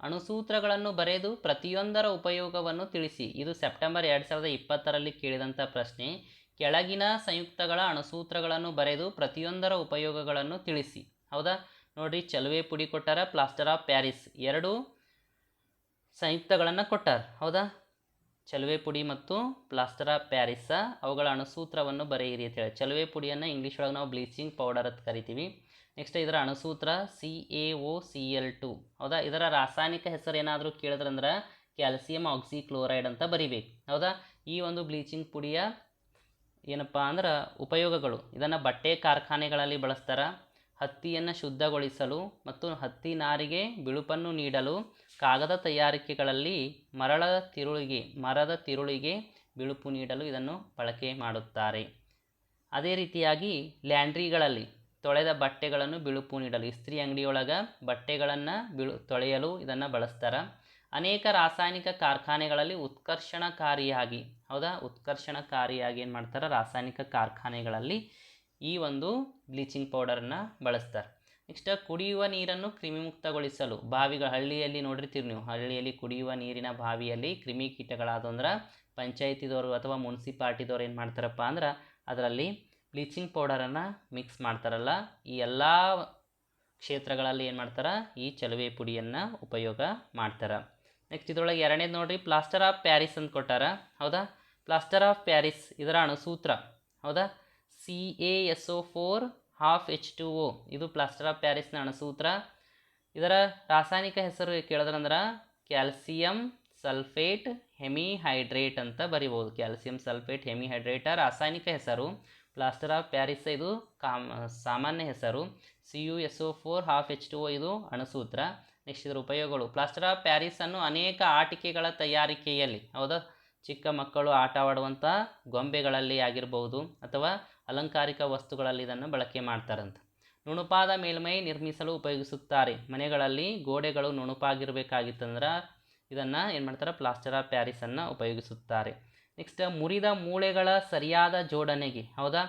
[SPEAKER 1] ಅಣುಸೂತ್ರಗಳನ್ನು ಬರೆದು ಪ್ರತಿಯೊಂದರ ಉಪಯೋಗವನ್ನು ತಿಳಿಸಿ. ಇದು ಸೆಪ್ಟೆಂಬರ್ ಎರಡು ಸಾವಿರದ ಇಪ್ಪತ್ತರಲ್ಲಿ ಕೇಳಿದಂಥ ಪ್ರಶ್ನೆ. ಕೆಳಗಿನ ಸಂಯುಕ್ತಗಳ ಅಣುಸೂತ್ರಗಳನ್ನು ಬರೆದು ಪ್ರತಿಯೊಂದರ ಉಪಯೋಗಗಳನ್ನು ತಿಳಿಸಿ. ಹೌದಾ? ನೋಡಿ ಚಲುವೆ ಪುಡಿ ಕೊಟ್ಟಾರ, ಪ್ಲಾಸ್ಟರ್ ಆಫ್ ಪ್ಯಾರಿಸ್. ಎರಡು ಸಂಯುಕ್ತಗಳನ್ನು ಕೊಟ್ಟಾರ. ಹೌದಾ? ಚಲುವೆ ಪುಡಿ ಮತ್ತು ಪ್ಲಾಸ್ಟರ್ ಆಫ್ ಪ್ಯಾರಿಸ ಅವುಗಳ ಅಣುಸೂತ್ರವನ್ನು ಬರೆಯಿರಿ ಅಂತ ಹೇಳಿ. ಚಲುವೆ ಪುಡಿಯನ್ನು ಇಂಗ್ಲೀಷ್ ಒಳಗೆ ನಾವು ಬ್ಲೀಚಿಂಗ್ ಪೌಡರ್ ಅಂತ ಕರಿತೀವಿ. ನೆಕ್ಸ್ಟ್ ಇದರ ಅಣುಸೂತ್ರ C A O C L two ಹೌದಾ? ಇದರ ರಾಸಾಯನಿಕ ಹೆಸರು ಏನಾದರೂ ಕೇಳಿದ್ರಂದ್ರೆ ಕ್ಯಾಲ್ಸಿಯಂ ಆಕ್ಸಿ ಕ್ಲೋರೈಡ್ ಅಂತ ಬರಿಬೇಕು. ಹೌದಾ? ಈ ಒಂದು ಬ್ಲೀಚಿಂಗ್ ಪುಡಿಯ ಏನಪ್ಪ ಅಂದ್ರೆ ಉಪಯೋಗಗಳು. ಇದನ್ನು ಬಟ್ಟೆ ಕಾರ್ಖಾನೆಗಳಲ್ಲಿ ಬಳಸ್ತಾರೆ. ಹತ್ತಿಯನ್ನು ಶುದ್ಧಗೊಳಿಸಲು ಮತ್ತು ಹತ್ತಿ ನಾರಿಗೆ ಬಿಳುಪನ್ನು ನೀಡಲು ಕಾಗದ ತಯಾರಿಕೆಗಳಲ್ಲಿ ಮರಳ ತಿರುಳಿಗೆ, ಮರದ ತಿರುಳಿಗೆ ಬಿಳುಪು ನೀಡಲು ಇದನ್ನು ಬಳಕೆ ಮಾಡುತ್ತಾರೆ. ಅದೇ ರೀತಿಯಾಗಿ ಲ್ಯಾಂಡ್ರಿಗಳಲ್ಲಿ ತೊಳೆದ ಬಟ್ಟೆಗಳನ್ನು ಬಿಳುಪು ನೀಡಲು. ಇಸ್ತ್ರಿ ಅಂಗಡಿಯೊಳಗೆ ಬಟ್ಟೆಗಳನ್ನು ಬಿಳು, ತೊಳೆಯಲು ಇದನ್ನು ಬಳಸ್ತಾರೆ. ಅನೇಕ ರಾಸಾಯನಿಕ ಕಾರ್ಖಾನೆಗಳಲ್ಲಿ ಉತ್ಕರ್ಷಣಕಾರಿಯಾಗಿ, ಹೌದಾ? ಉತ್ಕರ್ಷಣಕಾರಿಯಾಗಿ ಏನು ಮಾಡ್ತಾರೆ? ರಾಸಾಯನಿಕ ಕಾರ್ಖಾನೆಗಳಲ್ಲಿ ಈ ಒಂದು ಬ್ಲೀಚಿಂಗ್ ಪೌಡರನ್ನು ಬಳಸ್ತಾರೆ. ನೆಕ್ಸ್ಟ್ ಕುಡಿಯುವ ನೀರನ್ನು ಕ್ರಿಮಿಮುಕ್ತಗೊಳಿಸಲು. ಬಾವಿಗಳ ಹಳ್ಳಿಯಲ್ಲಿ ನೋಡಿರ್ತೀರಿ ನೀವು. ಹಳ್ಳಿಯಲ್ಲಿ ಕುಡಿಯುವ ನೀರಿನ ಬಾವಿಯಲ್ಲಿ ಕ್ರಿಮಿ ಕೀಟಗಳಾದವು ಅಂದ್ರೆ ಪಂಚಾಯತಿದವರು ಅಥವಾ ಮುನ್ಸಿಪಾಲ್ಟಿದವ್ರು ಏನು ಮಾಡ್ತಾರಪ್ಪ ಅಂದ್ರೆ, ಅದರಲ್ಲಿ ಬ್ಲೀಚಿಂಗ್ ಪೌಡರನ್ನು ಮಿಕ್ಸ್ ಮಾಡ್ತಾರಲ್ಲ, ಈ ಎಲ್ಲ ಕ್ಷೇತ್ರಗಳಲ್ಲಿ ಏನು ಮಾಡ್ತಾರೆ? ಈ ಚಲುವೆ ಪುಡಿಯನ್ನು ಉಪಯೋಗ ಮಾಡ್ತಾರೆ. ನೆಕ್ಸ್ಟ್ ಇದರೊಳಗೆ ಎರಡನೇದು ನೋಡಿರಿ ಪ್ಲಾಸ್ಟರ್ ಆಫ್ ಪ್ಯಾರಿಸ್ ಅಂತ ಕೊಟ್ಟಾರ. ಹೌದಾ? ಪ್ಲಾಸ್ಟರ್ ಆಫ್ ಪ್ಯಾರಿಸ್ ಇದರ ಅಣುಸೂತ್ರ ಹೌದಾ? C A S O four half H two O ಇದು ಪ್ಲಾಸ್ಟರ್ ಆಫ್ ಪ್ಯಾರಿಸ್ನ ಅಣುಸೂತ್ರ ಇದರ ರಾಸಾಯನಿಕ ಹೆಸರು ಕೇಳಿದ್ರಂದ್ರೆ ಕ್ಯಾಲ್ಸಿಯಂ ಸಲ್ಫೇಟ್ ಹೆಮಿಹೈಡ್ರೇಟ್ ಅಂತ ಬರಿಬೋದು. ಕ್ಯಾಲ್ಸಿಯಂ ಸಲ್ಫೇಟ್ ಹೆಮಿಹೈಡ್ರೇಟ ರಾಸಾಯನಿಕ ಹೆಸರು. ಪ್ಲಾಸ್ಟರ್ ಆಫ್ ಪ್ಯಾರಿಸ್ ಇದು ಕಾಮ್, ಸಾಮಾನ್ಯ ಹೆಸರು. C U S O four half H two O ಇದು ಅಣುಸೂತ್ರ. ನೆಕ್ಸ್ಟ್ ಇದರ ಉಪಯೋಗಗಳು. ಪ್ಲಾಸ್ಟರ್ ಆಫ್ ಪ್ಯಾರಿಸನ್ನು ಅನೇಕ ಆಟಿಕೆಗಳ ತಯಾರಿಕೆಯಲ್ಲಿ, ಹೌದಾ? ಚಿಕ್ಕ ಮಕ್ಕಳು ಆಟವಾಡುವಂಥ ಗೊಂಬೆಗಳಲ್ಲಿ ಆಗಿರ್ಬೋದು ಅಥವಾ ಅಲಂಕಾರಿಕ ವಸ್ತುಗಳಲ್ಲಿ ಇದನ್ನು ಬಳಕೆ ಮಾಡ್ತಾರಂತ. ನುಣುಪಾದ ಮೇಲ್ಮೈ ನಿರ್ಮಿಸಲು ಉಪಯೋಗಿಸುತ್ತಾರೆ. ಮನೆಗಳಲ್ಲಿ ಗೋಡೆಗಳು ನುಣುಪಾಗಿರಬೇಕಾಗಿತ್ತಂದ್ರೆ ಇದನ್ನು ಏನು ಮಾಡ್ತಾರೆ? ಪ್ಲಾಸ್ಟರ್ ಆಫ್ ಪ್ಯಾರಿಸನ್ನು ಉಪಯೋಗಿಸುತ್ತಾರೆ. ನೆಕ್ಸ್ಟ್ ಮುರಿದ ಮೂಳೆಗಳ ಸರಿಯಾದ ಜೋಡಣೆಗೆ, ಹೌದಾ?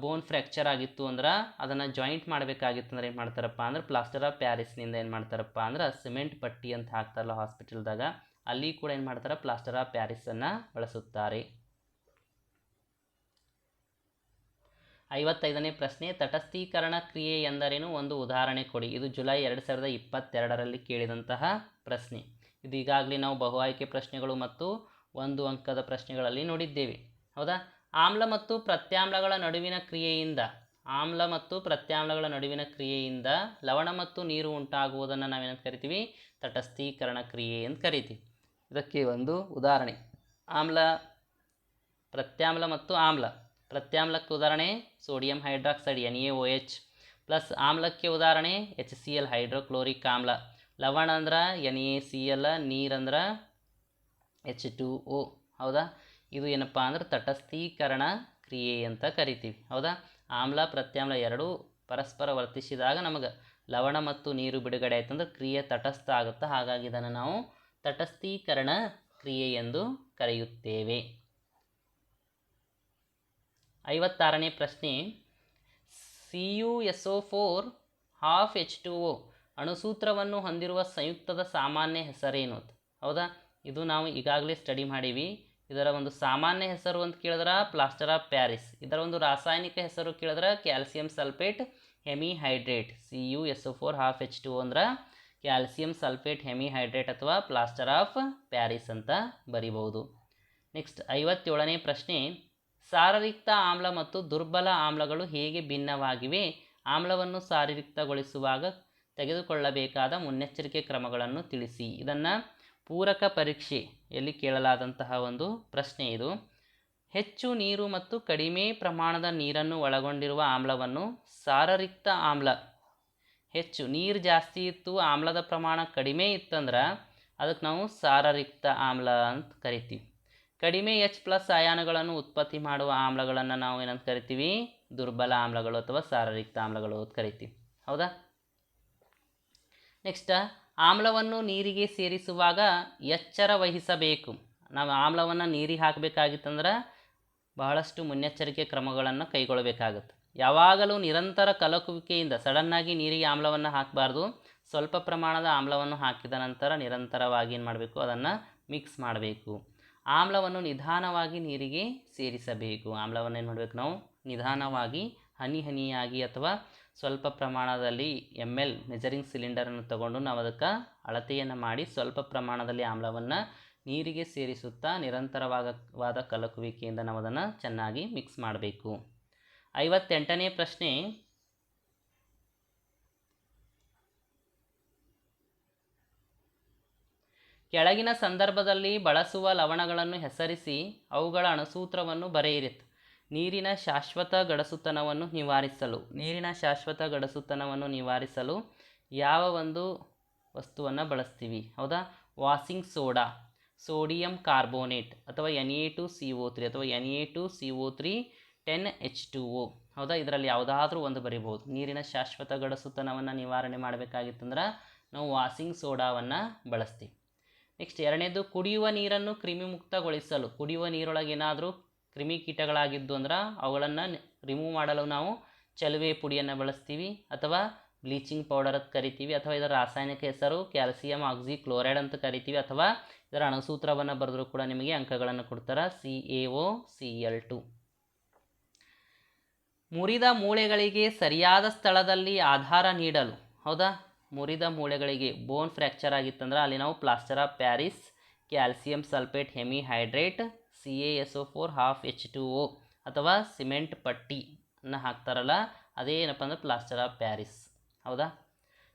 [SPEAKER 1] ಬೋನ್ ಫ್ರ್ಯಾಕ್ಚರ್ ಆಗಿತ್ತು ಅಂದ್ರೆ ಅದನ್ನು ಜಾಯಿಂಟ್ ಮಾಡಬೇಕಾಗಿತ್ತು ಅಂದ್ರೆ ಏನು ಮಾಡ್ತಾರಪ್ಪ ಅಂದ್ರೆ ಪ್ಲಾಸ್ಟರ್ ಆಫ್ ಪ್ಯಾರಿಸ್ನಿಂದ ಏನು ಮಾಡ್ತಾರಪ್ಪ ಅಂದ್ರೆ ಸಿಮೆಂಟ್ ಪಟ್ಟಿ ಅಂತ ಹಾಕ್ತಾರಲ್ಲ ಹಾಸ್ಪಿಟಲ್ದಾಗ ಅಲ್ಲಿ ಕೂಡ ಏನು ಮಾಡ್ತಾರೆ? ಪ್ಲಾಸ್ಟರ್ ಆಫ್ ಪ್ಯಾರಿಸನ್ನು ಬಳಸುತ್ತಾರೆ. ಐವತ್ತೈದನೇ ಪ್ರಶ್ನೆ, ತಟಸ್ಥೀಕರಣ ಕ್ರಿಯೆ ಎಂದರೇನು? ಒಂದು ಉದಾಹರಣೆ ಕೊಡಿ. ಇದು ಜುಲೈ ಎರಡು ಸಾವಿರದ ಇಪ್ಪತ್ತೆರಡರಲ್ಲಿ ಕೇಳಿದಂತಹ ಪ್ರಶ್ನೆ. ಇದು ಈಗಾಗಲೇ ನಾವು ಬಹು ಆಯ್ಕೆ ಪ್ರಶ್ನೆಗಳು ಮತ್ತು ಒಂದು ಅಂಕದ ಪ್ರಶ್ನೆಗಳಲ್ಲಿ ನೋಡಿದ್ದೇವೆ. ಹೌದಾ? ಆಮ್ಲ ಮತ್ತು ಪ್ರತ್ಯಾಮ್ಲಗಳ ನಡುವಿನ ಕ್ರಿಯೆಯಿಂದ, ಆಮ್ಲ ಮತ್ತು ಪ್ರತ್ಯಾಮ್ಲಗಳ ನಡುವಿನ ಕ್ರಿಯೆಯಿಂದ ಲವಣ ಮತ್ತು ನೀರು ಉಂಟಾಗುವುದನ್ನು ನಾವೇನಂತ ಕರಿತೀವಿ? ತಟಸ್ಥೀಕರಣ ಕ್ರಿಯೆ ಅಂತ ಕರಿತೀವಿ. ಇದಕ್ಕೆ ಒಂದು ಉದಾಹರಣೆ. ಆಮ್ಲ, ಪ್ರತ್ಯಾಮ್ಲ ಮತ್ತು ಆಮ್ಲ. ಪ್ರತ್ಯಾಮ್ಲಕ್ಕೆ ಉದಾಹರಣೆ, sodium hydroxide, N A O H. Plus ಆಮ್ಲಕ್ಕೆ ಉದಾಹರಣೆ, ಎಚ್ ಸಿ ಎಲ್ ಹೈಡ್ರೋಕ್ಲೋರಿಕ್ ಆಮ್ಲ. ಲವಣ ಅಂದ್ರೆ ಎನ್ ಎ ಸಿ ಎಲ್ ನೀರಂದ್ರೆ ಎಚ್ ಟು ಒ ಹೌದಾ? ಇದು ಏನಪ್ಪ ಅಂದ್ರೆ ತಟಸ್ಥೀಕರಣ ಕ್ರಿಯೆ ಅಂತ ಕರಿತೀವಿ. ಹೌದಾ? ಆಮ್ಲ ಪ್ರತ್ಯಾಮ್ಲ ಎರಡೂ ಪರಸ್ಪರ ವರ್ತಿಸಿದಾಗ ನಮಗೆ ಲವಣ ಮತ್ತು ನೀರು ಬಿಡುಗಡೆ ಆಯ್ತಂದ್ರೆ ಕ್ರಿಯೆ ತಟಸ್ಥ ಆಗುತ್ತೆ? ಹಾಗಾಗಿ ಇದನ್ನು ನಾವು ತಟಸ್ಥೀಕರಣ ಕ್ರಿಯೆ ಎಂದು ಕರೆಯುತ್ತೇವೆ. ಐವತ್ತಾರನೇ ಪ್ರಶ್ನೆ. C U S O four half H two O ಅಣುಸೂತ್ರವನ್ನು ಹೊಂದಿರುವ ಸಂಯುಕ್ತದ ಸಾಮಾನ್ಯ ಹೆಸರೇನು ಹೌದಾ? ಇದು ನಾವು ಈಗಾಗಲೇ ಸ್ಟಡಿ ಮಾಡೀವಿ. ಇದರ ಒಂದು ಸಾಮಾನ್ಯ ಹೆಸರು ಅಂತ ಕೇಳಿದ್ರೆ ಪ್ಲಾಸ್ಟರ್ ಆಫ್ ಪ್ಯಾರಿಸ್ ಇದರ ಒಂದು ರಾಸಾಯನಿಕ ಹೆಸರು ಕೇಳಿದ್ರೆ calcium sulphate hemihydrate C U S O four half H two ಅಂದ್ರೆ ಕ್ಯಾಲ್ಸಿಯಂ ಸಲ್ಫೇಟ್ ಹೆಮಿಹೈಡ್ರೇಟ್ ಅಥವಾ ಪ್ಲಾಸ್ಟರ್ ಆಫ್ ಪ್ಯಾರಿಸ್ ಅಂತ ಬರಿಬಹುದು. ನೆಕ್ಸ್ಟ್ ಐವತ್ತೇಳನೇ ಪ್ರಶ್ನೆ. ಸಾರರಿಕ್ತ ಆಮ್ಲ ಮತ್ತು ದುರ್ಬಲ ಆಮ್ಲಗಳು ಹೇಗೆ ಭಿನ್ನವಾಗಿವೆ? ಆಮ್ಲವನ್ನು ಸಾರರಿಕ್ತಗೊಳಿಸುವಾಗ ತೆಗೆದುಕೊಳ್ಳಬೇಕಾದ ಮುನ್ನೆಚ್ಚರಿಕೆ ಕ್ರಮಗಳನ್ನು ತಿಳಿಸಿ. ಇದನ್ನು ಪೂರಕ ಪರೀಕ್ಷೆಯಲ್ಲಿ ಕೇಳಲಾದಂತಹ ಒಂದು ಪ್ರಶ್ನೆ ಇದು. ಹೆಚ್ಚು ನೀರು ಮತ್ತು ಕಡಿಮೆ ಪ್ರಮಾಣದ ನೀರನ್ನು ಒಳಗೊಂಡಿರುವ ಆಮ್ಲವನ್ನು ಸಾರರಿಕ್ತ ಆಮ್ಲ. ಹೆಚ್ಚು ನೀರು ಜಾಸ್ತಿ ಇತ್ತು, ಆಮ್ಲದ ಪ್ರಮಾಣ ಕಡಿಮೆ ಇತ್ತಂದ್ರೆ ಅದಕ್ಕೆ ನಾವು ಸಾರರಿಕ್ತ ಆಮ್ಲ ಅಂತ ಕರಿತೀವಿ. ಕಡಿಮೆ ಎಚ್ ಪ್ಲಸ್ ಅಯಾನುಗಳನ್ನು ಉತ್ಪತ್ತಿ ಮಾಡುವ ಆಮ್ಲಗಳನ್ನು ನಾವು ಏನಂತ ಕರಿತೀವಿ? ದುರ್ಬಲ ಆಮ್ಲಗಳು ಅಥವಾ ಸಾರರಿಕ್ತ ಆಮ್ಲಗಳು ಅಂತ ಕರಿತೀವಿ. ಹೌದಾ? ನೆಕ್ಸ್ಟ್ ಆಮ್ಲವನ್ನು ನೀರಿಗೆ ಸೇರಿಸುವಾಗ ಎಚ್ಚರ ವಹಿಸಬೇಕು. ನಾವು ಆಮ್ಲವನ್ನು ನೀರಿಗೆ ಹಾಕಬೇಕಾಗಿತ್ತಂದ್ರೆ ಬಹಳಷ್ಟು ಮುನ್ನೆಚ್ಚರಿಕೆ ಕ್ರಮಗಳನ್ನು ಕೈಗೊಳ್ಳಬೇಕಾಗುತ್ತೆ. ಯಾವಾಗಲೂ ನಿರಂತರ ಕಲಕುವಿಕೆಯಿಂದ ಸಡನ್ನಾಗಿ ನೀರಿಗೆ ಆಮ್ಲವನ್ನು ಹಾಕಬಾರ್ದು. ಸ್ವಲ್ಪ ಪ್ರಮಾಣದ ಆಮ್ಲವನ್ನು ಹಾಕಿದ ನಂತರ ನಿರಂತರವಾಗಿ ಏನು ಮಾಡಬೇಕು? ಅದನ್ನು ಮಿಕ್ಸ್ ಮಾಡಬೇಕು. ಆಮ್ಲವನ್ನು ನಿಧಾನವಾಗಿ ನೀರಿಗೆ ಸೇರಿಸಬೇಕು. ಆಮ್ಲವನ್ನು ಏನು ಮಾಡಬೇಕು ನಾವು? ನಿಧಾನವಾಗಿ ಹನಿ ಹನಿಯಾಗಿ ಅಥವಾ ಸ್ವಲ್ಪ ಪ್ರಮಾಣದಲ್ಲಿ ಎಂ ಎಲ್ ಮೆಜರಿಂಗ್ ಸಿಲಿಂಡರನ್ನು ತಗೊಂಡು ನಾವು ಅದಕ್ಕೆ ಅಳತೆಯನ್ನು ಮಾಡಿ ಸ್ವಲ್ಪ ಪ್ರಮಾಣದಲ್ಲಿ ಆಮ್ಲವನ್ನು ನೀರಿಗೆ ಸೇರಿಸುತ್ತಾ ನಿರಂತರವಾದ ಕಲಕುವಿಕೆಯಿಂದ ನಾವು ಅದನ್ನು ಚೆನ್ನಾಗಿ ಮಿಕ್ಸ್ ಮಾಡಬೇಕು. ಐವತ್ತೆಂಟನೇ ಪ್ರಶ್ನೆ. ಕೆಳಗಿನ ಸಂದರ್ಭದಲ್ಲಿ ಬಳಸುವ ಲವಣಗಳನ್ನು ಹೆಸರಿಸಿ ಅವುಗಳ ಅಣಸೂತ್ರವನ್ನು ಬರೆಯಿರಿ. ನೀರಿನ ಶಾಶ್ವತ ಗಡಸುತನವನ್ನು ನಿವಾರಿಸಲು. ನೀರಿನ ಶಾಶ್ವತ ಗಡಸುತನವನ್ನು ನಿವಾರಿಸಲು ಯಾವ ಒಂದು ವಸ್ತುವನ್ನು ಬಳಸ್ತೀವಿ? ಹೌದಾ? ವಾಸಿಂಗ್ ಸೋಡಾ, ಸೋಡಿಯಂ ಕಾರ್ಬೋನೇಟ್ ಅಥವಾ N A two C O three ಅಥವಾ N A two C O three ten H two O ಹೌದಾ? ಇದರಲ್ಲಿ ಯಾವುದಾದ್ರೂ ಒಂದು ಬರಿಬೋದು. ನೀರಿನ ಶಾಶ್ವತ ಗಡಸುತನವನ್ನು ನಿವಾರಣೆ ಮಾಡಬೇಕಾಗಿತ್ತಂದ್ರೆ ನಾವು ವಾಸಿಂಗ್ ಸೋಡಾವನ್ನು ಬಳಸ್ತೀವಿ. ನೆಕ್ಸ್ಟ್ ಎರಡನೇದು ಕುಡಿಯುವ ನೀರನ್ನು ಕ್ರಿಮಿಮುಕ್ತಗೊಳಿಸಲು. ಕುಡಿಯುವ ನೀರೊಳಗೆ ಏನಾದರೂ ಕ್ರಿಮಿಕೀಟಗಳಾಗಿದ್ದು ಅಂದ್ರೆ ಅವುಗಳನ್ನು ರಿಮೂವ್ ಮಾಡಲು ನಾವು ಚಲುವೆ ಪುಡಿಯನ್ನು ಬಳಸ್ತೀವಿ ಅಥವಾ ಬ್ಲೀಚಿಂಗ್ ಪೌಡರ್ ಅಂತ ಕರಿತೀವಿ ಅಥವಾ ಇದರ ರಾಸಾಯನಿಕ ಹೆಸರು ಕ್ಯಾಲ್ಸಿಯಂ ಆಕ್ಸಿ ಕ್ಲೋರೈಡ್ ಅಂತ ಕರಿತೀವಿ ಅಥವಾ ಇದರ ಅಣುಸೂತ್ರವನ್ನು ಬರೆದರೂ ಕೂಡ ನಿಮಗೆ ಅಂಕಗಳನ್ನು ಕೊಡ್ತಾರೆ C A O C L two ಮುರಿದ ಮೂಳೆಗಳಿಗೆ ಸರಿಯಾದ ಸ್ಥಳದಲ್ಲಿ ಆಧಾರ ನೀಡಲು, ಹೌದಾ? ಮುರಿದ ಮೂಳೆಗಳಿಗೆ ಬೋನ್ ಫ್ರ್ಯಾಕ್ಚರ್ ಆಗಿತ್ತಂದ್ರೆ ಅಲ್ಲಿ ನಾವು plaster of Paris calcium sulphate hemihydrate C A S O four half H two O ಅಥವಾ ಸಿಮೆಂಟ್ ಪಟ್ಟಿನ ಹಾಕ್ತಾರಲ್ಲ ಅದೇ ಏನಪ್ಪ ಅಂದರೆ ಪ್ಲಾಸ್ಟರ್ ಆಫ್ ಪ್ಯಾರಿಸ್ ಹೌದಾ?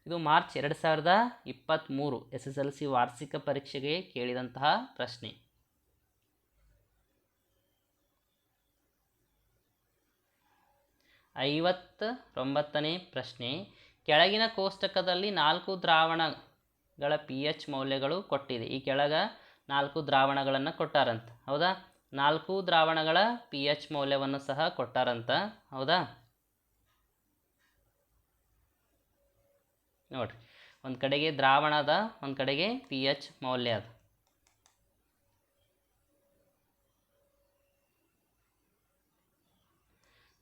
[SPEAKER 1] ಇದು ಮಾರ್ಚ್ ಎರಡು ಸಾವಿರದ ಇಪ್ಪತ್ತ್ಮೂರು ಎಸ್ ಎಸ್ ಎಲ್ ಸಿ ವಾರ್ಷಿಕ ಪರೀಕ್ಷೆಗೆ ಕೇಳಿದಂತಹ ಪ್ರಶ್ನೆ. ಐವತ್ತೊಂಬತ್ತನೇ ಪ್ರಶ್ನೆ, ಕೆಳಗಿನ ಕೋಷ್ಟಕದಲ್ಲಿ ನಾಲ್ಕು ದ್ರಾವಣಗಳ ಪಿ ಎಚ್ ಮೌಲ್ಯಗಳು ಕೊಟ್ಟಿದೆ. ಈ ಕೆಳಗ ನಾಲ್ಕು ದ್ರಾವಣಗಳನ್ನು ಕೊಟ್ಟಾರಂತ. ಹೌದಾ? ನಾಲ್ಕು ದ್ರಾವಣಗಳ ಪಿ ಎಚ್ ಮೌಲ್ಯವನ್ನು ಸಹ ಕೊಟ್ಟಾರಂತ. ಹೌದಾ? ನೋಡಿರಿ. ಒಂದು ಕಡೆಗೆ ದ್ರಾವಣ ಅದ, ಒಂದು ಕಡೆಗೆ ಪಿ ಎಚ್ ಮೌಲ್ಯ ಅದ.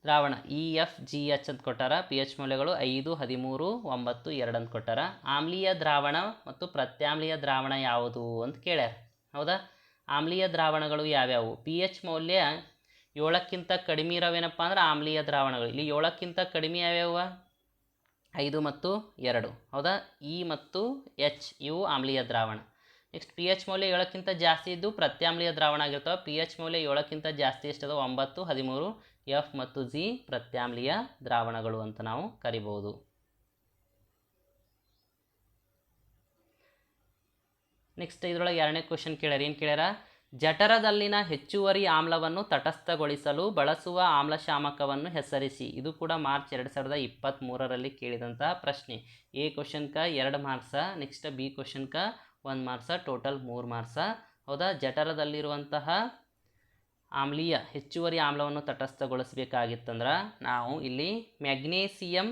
[SPEAKER 1] ದ್ರಾವಣ ಇ ಎಫ್ ಜಿ ಎಚ್ ಅಂತ ಕೊಟ್ಟಾರ. ಪಿ ಎಚ್ ಮೌಲ್ಯಗಳು ಐದು, ಹದಿಮೂರು, ಒಂಬತ್ತು, ಎರಡು ಅಂತ ಕೊಟ್ಟಾರ. ಆಮ್ಲೀಯ ದ್ರಾವಣ ಮತ್ತು ಪ್ರತ್ಯಾಮ್ಲೀಯ ದ್ರಾವಣ ಯಾವುದು ಅಂತ ಕೇಳ್ಯಾರ. ಹೌದಾ? ಆಮ್ಲೀಯ ದ್ರಾವಣಗಳು ಯಾವ್ಯಾವು? ಪಿ ಎಚ್ ಮೌಲ್ಯ ಏಳಕ್ಕಿಂತ ಕಡಿಮೆ ಇರೋವೇನಪ್ಪ ಅಂದ್ರೆ ಆಮ್ಲೀಯ ದ್ರಾವಣಗಳು. ಇಲ್ಲಿ ಏಳಕ್ಕಿಂತ ಕಡಿಮೆ ಯಾವ್ಯಾವ? ಐದು ಮತ್ತು ಎರಡು. ಹೌದಾ? ಇ ಮತ್ತು ಎಚ್, ಇವು ಆಮ್ಲೀಯ ದ್ರಾವಣ. ನೆಕ್ಸ್ಟ್, ಪಿ ಎಚ್ ಮೌಲ್ಯ ಏಳಕ್ಕಿಂತ ಜಾಸ್ತಿ ಇದ್ದು ಪ್ರತ್ಯಾಮ್ಲೀಯ ದ್ರಾವಣ ಆಗಿರ್ತವೆ. ಪಿ ಎಚ್ ಮೌಲ್ಯ ಏಳಕ್ಕಿಂತ ಜಾಸ್ತಿ ಎಷ್ಟದ ಒಂಬತ್ತು, ಹದಿಮೂರು, ಎಫ್ ಮತ್ತು ಜಿ ಪ್ರತ್ಯಾಮ್ಲೀಯ ದ್ರಾವಣಗಳು ಅಂತ ನಾವು ಕರಿಬಹುದು ನೆಕ್ಸ್ಟ್ ಇದರೊಳಗೆ ಎರಡನೇ ಕ್ವಶನ್ ಕೇಳ್ಯಾರ. ಏನು ಕೇಳ್ಯಾರ? ಜಠರದಲ್ಲಿನ ಹೆಚ್ಚುವರಿ ಆಮ್ಲವನ್ನು ತಟಸ್ಥಗೊಳಿಸಲು ಬಳಸುವ ಆಮ್ಲಶಾಮಕವನ್ನು ಹೆಸರಿಸಿ. ಇದು ಕೂಡ ಮಾರ್ಚ್ ಎರಡು ಸಾವಿರದ ಇಪ್ಪತ್ತ್ಮೂರರಲ್ಲಿ ಕೇಳಿದಂಥ ಪ್ರಶ್ನೆ. ಎ ಕ್ವಶನ್ಕ ಎರಡು ಮಾರ್ಕ್ಸ ನೆಕ್ಸ್ಟ್ ಬಿ ಕ್ವಶನ್ಕ ಒಂದು ಮಾರ್ಕ್ಸ ಟೋಟಲ್ ಮೂರು ಮಾರ್ಕ್ಸ ಹೌದಾ? ಜಠರದಲ್ಲಿರುವಂತಹ ಆಮ್ಲೀಯ ಹೆಚ್ಚುವರಿ ಆಮ್ಲವನ್ನು ತಟಸ್ಥಗೊಳಿಸಬೇಕಾಗಿತ್ತಂದ್ರೆ ನಾವು ಇಲ್ಲಿ ಮ್ಯಾಗ್ನೇಸಿಯಂ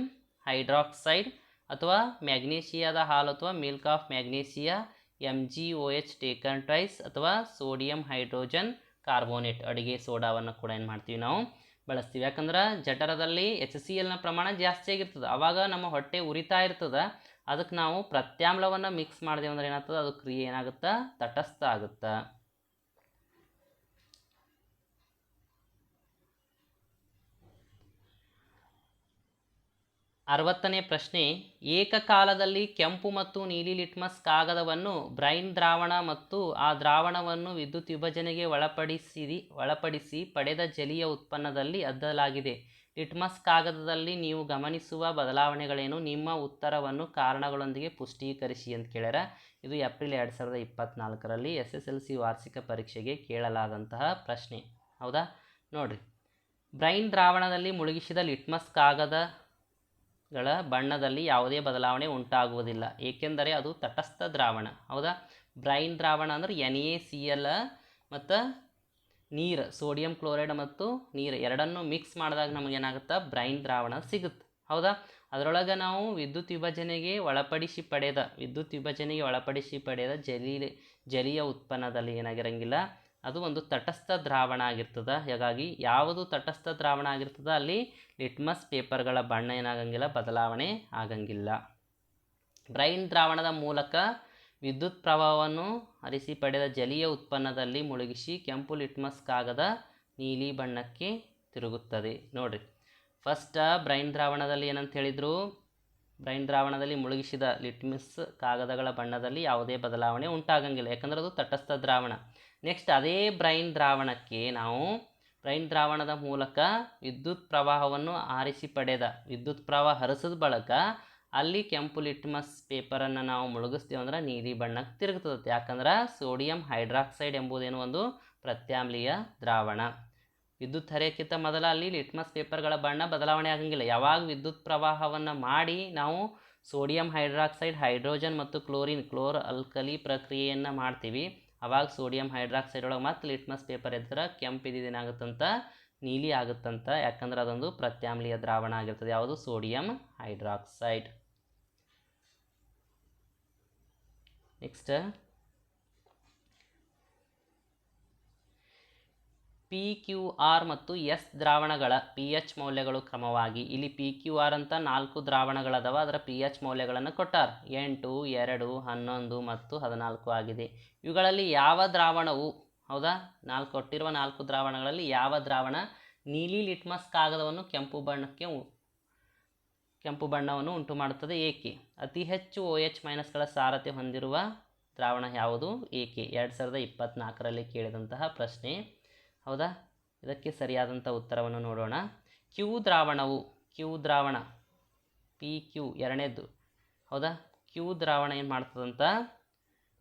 [SPEAKER 1] ಹೈಡ್ರಾಕ್ಸೈಡ್ ಅಥವಾ ಮ್ಯಾಗ್ನೇಷಿಯಾದ ಹಾಲು ಅಥವಾ milk of magnesia M G O H taken twice ಅಥವಾ ಸೋಡಿಯಂ ಹೈಡ್ರೋಜನ್ ಕಾರ್ಬೋನೇಟ್ ಅಡುಗೆ ಸೋಡಾವನ್ನು ಕೂಡ ಏನು ಮಾಡ್ತೀವಿ ನಾವು? ಬಳಸ್ತೀವಿ. ಯಾಕಂದ್ರೆ ಜಠರದಲ್ಲಿ ಎಚ್ ಸಿ ಎಲ್ನ ಪ್ರಮಾಣ ಜಾಸ್ತಿ ಆಗಿರ್ತದೆ. ಆವಾಗ ನಮ್ಮ ಹೊಟ್ಟೆ ಉರಿತಾ ಇರ್ತದೆ. ಅದಕ್ಕೆ ನಾವು ಪ್ರತ್ಯಾಮ್ಲವನ್ನು ಮಿಕ್ಸ್ ಮಾಡಿದೆವು ಅಂದ್ರೆ ಏನಾಗ್ತದೆ? ಅದು ಕ್ರಿಯೆ ಏನಾಗುತ್ತೆ? ತಟಸ್ಥ ಆಗುತ್ತೆ. ಅರವತ್ತನೇ ಪ್ರಶ್ನೆ, ಏಕಕಾಲದಲ್ಲಿ ಕೆಂಪು ಮತ್ತು ನೀಲಿ ಲಿಟ್ಮಸ್ ಕಾಗದವನ್ನು ಬ್ರೈನ್ ದ್ರಾವಣ ಮತ್ತು ಆ ದ್ರಾವಣವನ್ನು ವಿದ್ಯುತ್ ವಿಭಜನೆಗೆ ಒಳಪಡಿಸಿರಿ ಒಳಪಡಿಸಿ ಪಡೆದ ಜಲೀಯ ಉತ್ಪನ್ನದಲ್ಲಿ ಅದ್ದಲಾಗಿದೆ. ಲಿಟ್ಮಸ್ ಕಾಗದದಲ್ಲಿ ನೀವು ಗಮನಿಸುವ ಬದಲಾವಣೆಗಳೇನು? ನಿಮ್ಮ ಉತ್ತರವನ್ನು ಕಾರಣಗಳೊಂದಿಗೆ ಪುಷ್ಟೀಕರಿಸಿ ಅಂತ ಕೇಳ್ಯಾರ. ಇದು ಏಪ್ರಿಲ್ ಎರಡು ಸಾವಿರದ ಇಪ್ಪತ್ತ್ನಾಲ್ಕರಲ್ಲಿ ಎಸ್ ಎಸ್ ಎಲ್ ಸಿ ವಾರ್ಷಿಕ ಪರೀಕ್ಷೆಗೆ ಕೇಳಲಾದಂತಹ ಪ್ರಶ್ನೆ. ಹೌದಾ? ನೋಡಿರಿ. ಬ್ರೈನ್ ದ್ರಾವಣದಲ್ಲಿ ಮುಳುಗಿಸಿದ ಲಿಟ್ಮಸ್ ಕಾಗದ ಗಳ ಬಣ್ಣದಲ್ಲಿ ಯಾವುದೇ ಬದಲಾವಣೆ ಉಂಟಾಗುವುದಿಲ್ಲ. ಏಕೆಂದರೆ ಅದು ತಟಸ್ಥ ದ್ರಾವಣ. ಹೌದಾ? ಬ್ರೈನ್ ದ್ರಾವಣ ಅಂದ್ರೆ ಎನ್ ಎ ಸಿ ಎಲ್ ಮತ್ತು ನೀರು, ಸೋಡಿಯಂ ಕ್ಲೋರೈಡ್ ಮತ್ತು ನೀರು ಎರಡನ್ನು ಮಿಕ್ಸ್ ಮಾಡಿದಾಗ ನಮಗೇನಾಗುತ್ತೆ ಬ್ರೈನ್ ದ್ರಾವಣ ಸಿಗುತ್ತೆ. ಹೌದಾ? ಅದರೊಳಗೆ ನಾವು ವಿದ್ಯುತ್ ವಿಭಜನೆಗೆ ಒಳಪಡಿಸಿ ಪಡೆದ, ವಿದ್ಯುತ್ ವಿಭಜನೆಗೆ ಒಳಪಡಿಸಿ ಪಡೆದ ಜಲೀ, ಜಲೀಯ ಉತ್ಪನ್ನದಲ್ಲಿ ಏನಾಗಿರಂಗಿಲ್ಲ. ಅದು ಒಂದು ತಟಸ್ಥ ದ್ರಾವಣ ಆಗಿರ್ತದೆ. ಹಾಗಾಗಿ ಯಾವುದು ತಟಸ್ಥ ದ್ರಾವಣ ಆಗಿರ್ತದೆ? ಅಲ್ಲಿ ಲಿಟ್ಮಸ್ ಪೇಪರ್ಗಳ ಬಣ್ಣ ಏನಾಗಂಗಿಲ್ಲ, ಬದಲಾವಣೆ ಆಗಂಗಿಲ್ಲ. ಬ್ರೈನ್ ದ್ರಾವಣದ ಮೂಲಕ ವಿದ್ಯುತ್ ಪ್ರವಾಹವನ್ನು ಹರಿಸಿ ಪಡೆದ ಜಲೀಯ ಉತ್ಪನ್ನದಲ್ಲಿ ಮುಳುಗಿಸಿ ಕೆಂಪು ಲಿಟ್ಮಸ್ ಕಾಗದ ನೀಲಿ ಬಣ್ಣಕ್ಕೆ ತಿರುಗುತ್ತದೆ. ನೋಡಿರಿ. ಫಸ್ಟ್, ಬ್ರೈನ್ ದ್ರಾವಣದಲ್ಲಿ ಏನಂತ ಹೇಳಿದರು? ಬ್ರೈನ್ ದ್ರಾವಣದಲ್ಲಿ ಮುಳುಗಿಸಿದ ಲಿಟ್ಮಿಸ್ ಕಾಗದಗಳ ಬಣ್ಣದಲ್ಲಿ ಯಾವುದೇ ಬದಲಾವಣೆ ಉಂಟಾಗಂಗಿಲ್ಲ. ಯಾಕಂದರೆ ಅದು ತಟಸ್ಥ ದ್ರಾವಣ. ನೆಕ್ಸ್ಟ್ ಅದೇ ಬ್ರೈನ್ ದ್ರಾವಣಕ್ಕೆ ನಾವು ಬ್ರೈನ್ ದ್ರಾವಣದ ಮೂಲಕ ವಿದ್ಯುತ್ ಪ್ರವಾಹವನ್ನು ಆರಿಸಿ ಪಡೆದ ವಿದ್ಯುತ್ ಪ್ರವಾಹ ಹರಿಸಿದ ಬಳಿಕ ಅಲ್ಲಿ ಕೆಂಪು ಲಿಟ್ಮಸ್ ಪೇಪರನ್ನು ನಾವು ಮುಳುಗಿಸ್ತೀವಿ ಅಂದ್ರೆ ನೀಲಿ ಬಣ್ಣಕ್ಕೆ ತಿರುಗ್ತದೆ ಯಾಕಂದ್ರೆ ಸೋಡಿಯಂ ಹೈಡ್ರಾಕ್ಸೈಡ್ ಎಂಬುದೇನು ಒಂದು ಪ್ರತ್ಯಾಮ್ಲೀಯ ದ್ರಾವಣ. ವಿದ್ಯುತ್ ಹರಿಯಕ್ಕಿಂತ ಮೊದಲ ಅಲ್ಲಿ ಲಿಟ್ಮಸ್ ಪೇಪರ್ಗಳ ಬಣ್ಣ ಬದಲಾವಣೆ ಆಗಂಗಿಲ್ಲ. ಯಾವಾಗ ವಿದ್ಯುತ್ ಪ್ರವಾಹವನ್ನು ಮಾಡಿ ನಾವು ಸೋಡಿಯಂ ಹೈಡ್ರಾಕ್ಸೈಡ್ ಹೈಡ್ರೋಜನ್ ಮತ್ತು ಕ್ಲೋರಿನ್ ಕ್ಲೋರ್ ಅಲ್ಕಲಿ ಪ್ರಕ್ರಿಯೆಯನ್ನು ಮಾಡ್ತೀವಿ ಅವಾಗ ಸೋಡಿಯಂ ಹೈಡ್ರಾಕ್ಸೈಡ್ ಒಳಗೆ ಮತ್ತೆ ಲಿಟ್ಮಸ್ ಪೇಪರ್ ಕೆಂಪು ಏನಾಗುತ್ತಂತ ನೀಲಿ ಆಗುತ್ತಂತ. ಯಾಕಂದ್ರೆ ಅದೊಂದು ಪ್ರತ್ಯಾಮ್ಲೀಯ ದ್ರಾವಣ ಆಗಿರ್ತದೆ. ಯಾವುದು? Sodium hydroxide next P Q R ಮತ್ತು ಎಸ್ ದ್ರಾವಣಗಳ ಪಿ ಎಚ್ ಮೌಲ್ಯಗಳು ಕ್ರಮವಾಗಿ. ಇಲ್ಲಿ ಪಿ ಕ್ಯೂ ಆರ್ ಅಂತ ನಾಲ್ಕು ದ್ರಾವಣಗಳದವ, ಅದರ ಪಿ ಎಚ್ ಮೌಲ್ಯಗಳನ್ನು ಕೊಟ್ಟಾರ. ಎಂಟು, ಎರಡು, ಹನ್ನೊಂದು ಮತ್ತು ಹದಿನಾಲ್ಕು ಆಗಿದೆ. ಇವುಗಳಲ್ಲಿ ಯಾವ ದ್ರಾವಣವು, ಹೌದಾ? ನಾಲ್ಕು, ಕೊಟ್ಟಿರುವ ನಾಲ್ಕು ದ್ರಾವಣಗಳಲ್ಲಿ ಯಾವ ದ್ರಾವಣ ನೀಲಿ ಲಿಟ್ಮಸ್ ಕಾಗದವನ್ನು ಕೆಂಪು ಬಣ್ಣಕ್ಕೆ ಕೆಂಪು ಬಣ್ಣವನ್ನು ಉಂಟು ಮಾಡುತ್ತದೆ ಏಕೆ? ಅತಿ ಹೆಚ್ಚು ಒ ಎಚ್ ಮೈನಸ್ಗಳ ಸಾರತೆ ಹೊಂದಿರುವ ದ್ರಾವಣ ಯಾವುದು? ಏಕೆ? ಎರಡು ಸಾವಿರದ ಇಪ್ಪತ್ತ್ನಾಲ್ಕರಲ್ಲಿ ಕೇಳಿದಂತಹ ಪ್ರಶ್ನೆ. ಹೌದಾ? ಇದಕ್ಕೆ ಸರಿಯಾದಂಥ ಉತ್ತರವನ್ನು ನೋಡೋಣ. ಕ್ಯೂ ದ್ರಾವಣವು, ಕ್ಯೂ ದ್ರಾವಣ, ಪಿ ಕ್ಯೂ ಎರಡನೇದ್ದು, ಹೌದಾ? ಕ್ಯೂ ದ್ರಾವಣ ಏನು ಮಾಡ್ತದಂತ?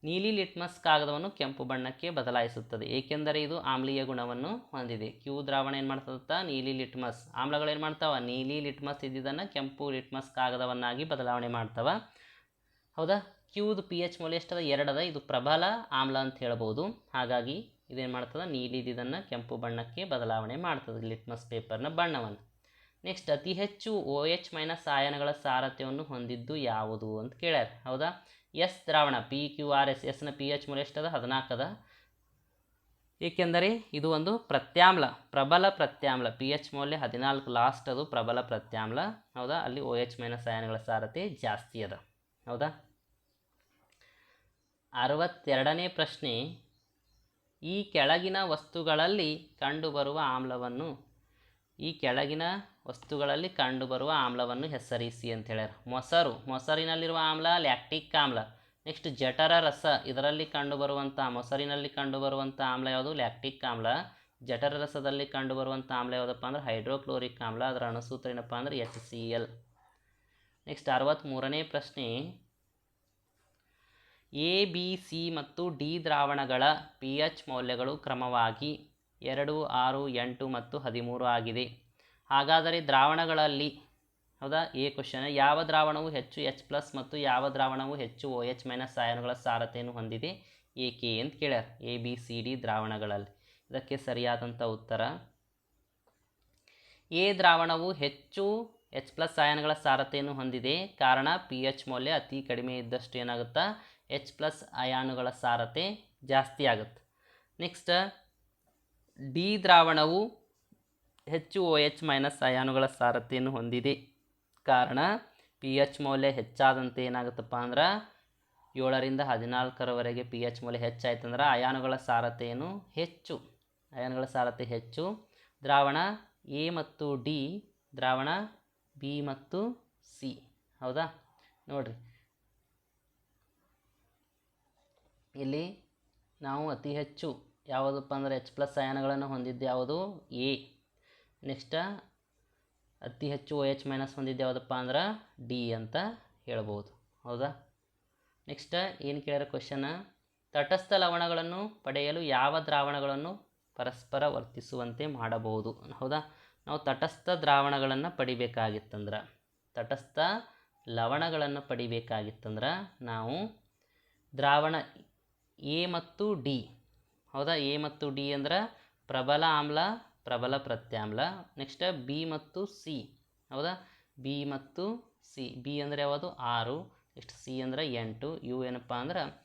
[SPEAKER 1] ನೀಲಿ ಲಿಟ್ಮಸ್ ಕಾಗದವನ್ನು ಕೆಂಪು ಬಣ್ಣಕ್ಕೆ ಬದಲಾಯಿಸುತ್ತದೆ, ಏಕೆಂದರೆ ಇದು ಆಮ್ಲೀಯ ಗುಣವನ್ನು ಹೊಂದಿದೆ. ಕ್ಯೂ ದ್ರಾವಣ ಏನು ಮಾಡ್ತದಂತ? ನೀಲಿ ಲಿಟ್ಮಸ್. ಆಮ್ಲಗಳು ಏನು ಮಾಡ್ತಾವ? ನೀಲಿ ಲಿಟ್ಮಸ್ ಇದ್ದಿದ್ದನ್ನು ಕೆಂಪು ಲಿಟ್ಮಸ್ ಕಾಗದವನ್ನಾಗಿ ಬದಲಾವಣೆ ಮಾಡ್ತಾವ. ಹೌದಾ? ಕ್ಯೂದು ಪಿ ಎಚ್ ಮೌಲ್ಯ ಎಷ್ಟದ? ಎರಡದ. ಇದು ಪ್ರಬಲ ಆಮ್ಲ ಅಂತ ಹೇಳ್ಬೋದು. ಹಾಗಾಗಿ ಇದೇನು ಮಾಡ್ತದೆ? ನೀಲಿದಿದನ್ನು ಕೆಂಪು ಬಣ್ಣಕ್ಕೆ ಬದಲಾವಣೆ ಮಾಡ್ತದೆ. ಲಿಟ್ಮಸ್ ಪೇಪರ್ನ ಬಣ್ಣವನ್ನು. ನೆಕ್ಸ್ಟ್ ಅತಿ ಹೆಚ್ಚು ಓ ಎಚ್ ಮೈನಸ್ ಆಯನಗಳ ಸಾರಥ್ಯವನ್ನು ಹೊಂದಿದ್ದು ಯಾವುದು ಅಂತ ಕೇಳ್ಯಾರ. ಹೌದಾ? ಎಸ್ ದ್ರಾವಣ ಪಿ ಕ್ಯೂ ಆರ್ ಎಸ್ ಎಸ್ನ ಪಿ ಎಚ್ ಮೂಲ ಎಷ್ಟದ? ಹದಿನಾಲ್ಕದ. ಏಕೆಂದರೆ ಇದು ಒಂದು ಪ್ರತ್ಯಾಮ್ಲ, ಪ್ರಬಲ ಪ್ರತ್ಯಾಮ್ಲ. ಪಿ ಎಚ್ ಮೌಲ್ಯ ಹದಿನಾಲ್ಕು ಲಾಸ್ಟ್ ಅದು ಪ್ರಬಲ ಪ್ರತ್ಯಾಮ್ಲ. ಹೌದಾ? ಅಲ್ಲಿ ಓ ಎಚ್ ಮೈನಸ್ ಆಯನಗಳ ಸಾರತೆ ಜಾಸ್ತಿ ಅದ. ಹೌದಾ? ಅರವತ್ತೆರಡನೇ ಪ್ರಶ್ನೆ ಈ ಕೆಳಗಿನ ವಸ್ತುಗಳಲ್ಲಿ ಕಂಡುಬರುವ ಆಮ್ಲವನ್ನು, ಈ ಕೆಳಗಿನ ವಸ್ತುಗಳಲ್ಲಿ ಕಂಡುಬರುವ ಆಮ್ಲವನ್ನು ಹೆಸರಿಸಿ ಅಂತ ಹೇಳ್ಯಾರ. ಮೊಸರು, ಮೊಸರಿನಲ್ಲಿರುವ ಆಮ್ಲ, ಲ್ಯಾಕ್ಟಿಕ್ ಆಮ್ಲ. ನೆಕ್ಸ್ಟ್ ಜಠರ ರಸ, ಇದರಲ್ಲಿ ಕಂಡುಬರುವಂಥ, ಮೊಸರಿನಲ್ಲಿ ಕಂಡುಬರುವಂಥ ಆಮ್ಲ ಯಾವುದು? ಲ್ಯಾಕ್ಟಿಕ್ ಆಮ್ಲ. ಜಠರ ರಸದಲ್ಲಿ ಕಂಡುಬರುವಂಥ ಆಮ್ಲ ಯಾವುದಪ್ಪ ಅಂದ್ರೆ? ಹೈಡ್ರೋಕ್ಲೋರಿಕ್ ಆಮ್ಲ. ಅದರ ಅಣುಸೂತ್ರ ಏನಪ್ಪ ಅಂದ್ರೆ? ಎಚ್ ಸಿ ಎಲ್ ನೆಕ್ಸ್ಟ್ ಅರವತ್ತ್ಮೂರನೇ ಪ್ರಶ್ನೆ ಎ, ಬಿ, ಸಿ ಮತ್ತು ಡಿ ದ್ರಾವಣಗಳ ಪಿ ಎಚ್ ಮೌಲ್ಯಗಳು ಕ್ರಮವಾಗಿ ಎರಡು, ಆರು, ಎಂಟು ಮತ್ತು ಹದಿಮೂರು ಆಗಿದೆ. ಹಾಗಾದರೆ ದ್ರಾವಣಗಳಲ್ಲಿ, ಹೌದಾ? ಎ ಕ್ವಶನ್ ಯಾವ ದ್ರಾವಣವು ಹೆಚ್ಚು ಎಚ್ ಪ್ಲಸ್ ಮತ್ತು ಯಾವ ದ್ರಾವಣವು ಹೆಚ್ಚು ಒ ಎಚ್ ಮೈನಸ್ ಆಯನಗಳ ಸಾರತೆಯನ್ನು ಹೊಂದಿದೆ? ಏಕೆ ಅಂತ ಕೇಳ್ಯಾರ. ಎ, ಬಿ, ಸಿ, ಡಿ ದ್ರಾವಣಗಳಲ್ಲಿ. ಇದಕ್ಕೆ ಸರಿಯಾದಂಥ ಉತ್ತರ. ಎ ದ್ರಾವಣವು ಹೆಚ್ಚು ಎಚ್ ಪ್ಲಸ್ ಆಯನಗಳ ಸಾರತೆಯನ್ನು ಹೊಂದಿದೆ. ಕಾರಣ ಪಿ ಎಚ್ ಮೌಲ್ಯ ಅತಿ ಕಡಿಮೆ ಇದ್ದಷ್ಟು ಏನಾಗುತ್ತಾ? ಎಚ್ ಪ್ಲಸ್ ಅಯಾನುಗಳ ಸಾರತೆ ಜಾಸ್ತಿ ಆಗುತ್ತೆ. ನೆಕ್ಸ್ಟ್ ಡಿ ದ್ರಾವಣವು ಹೆಚ್ಚು ಒ ಎಚ್ ಮೈನಸ್ ಅಯಾನುಗಳ ಸಾರತೆಯನ್ನು ಹೊಂದಿದೆ. ಕಾರಣ ಪಿ ಎಚ್ ಮೌಲ್ಯ ಹೆಚ್ಚಾದಂತೆ ಏನಾಗುತ್ತಪ್ಪ ಅಂದ್ರೆ, ಏಳರಿಂದ ಹದಿನಾಲ್ಕರವರೆಗೆ ಪಿ ಎಚ್ ಮೌಲ್ಯ ಹೆಚ್ಚಾಯ್ತಂದ್ರೆ ಅಯಾನುಗಳ ಸಾರತೆಯನ್ನು ಹೆಚ್ಚು, ಅಯಾನುಗಳ ಸಾರತೆ ಹೆಚ್ಚು. ದ್ರಾವಣ ಎ ಮತ್ತು ಡಿ ದ್ರಾವಣ ಬಿ ಮತ್ತು ಸಿ ಹೌದಾ? ನೋಡಿರಿ. ಇಲ್ಲಿ ನಾವು ಅತಿ ಹೆಚ್ಚು ಯಾವುದಪ್ಪ ಅಂದರೆ ಎಚ್ ಪ್ಲಸ್ ಅಯಾನಗಳನ್ನು ಹೊಂದಿದ್ದು ಯಾವುದು? ಎ ನೆಕ್ಸ್ಟ್ ಅತಿ ಹೆಚ್ಚು ಓ ಎಚ್ ಮೈನಸ್ ಹೊಂದಿದ್ದು ಯಾವುದಪ್ಪ ಅಂದ್ರೆ ಡಿ ಅಂತ ಹೇಳ್ಬೋದು. ಹೌದಾ? ನೆಕ್ಸ್ಟ್ ಏನು ಕೇಳ್ಯಾರ ಕ್ವಶನ ತಟಸ್ಥ ಲವಣಗಳನ್ನು ಪಡೆಯಲು ಯಾವ ದ್ರಾವಣಗಳನ್ನು ಪರಸ್ಪರ ವರ್ತಿಸುವಂತೆ ಮಾಡಬಹುದು. ಹೌದಾ? ನಾವು ತಟಸ್ಥ ದ್ರಾವಣಗಳನ್ನು ಪಡಿಬೇಕಾಗಿತ್ತಂದ್ರೆ, ತಟಸ್ಥ ಲವಣಗಳನ್ನು ಪಡಿಬೇಕಾಗಿತ್ತಂದ್ರೆ ನಾವು ದ್ರಾವಣ ಎ ಮತ್ತು ಡಿ. ಹೌದಾ? ಎ ಮತ್ತು ಡಿ ಅಂದ್ರೆ ಪ್ರಬಲ ಆಮ್ಲ, ಪ್ರಬಲ ಪ್ರತ್ಯಾಮ್ಲ. ನೆಕ್ಸ್ಟ್ ಬಿ ಮತ್ತು ಸಿ ಹೌದಾ? ಬಿ ಮತ್ತು ಸಿ ಬಿ ಅಂದರೆ ಯಾವುದು? ಆರು. ನೆಕ್ಸ್ಟ್ ಸಿ ಅಂದರೆ ಎಂಟು. ಇವು ಏನಪ್ಪ ಅಂದ್ರೆ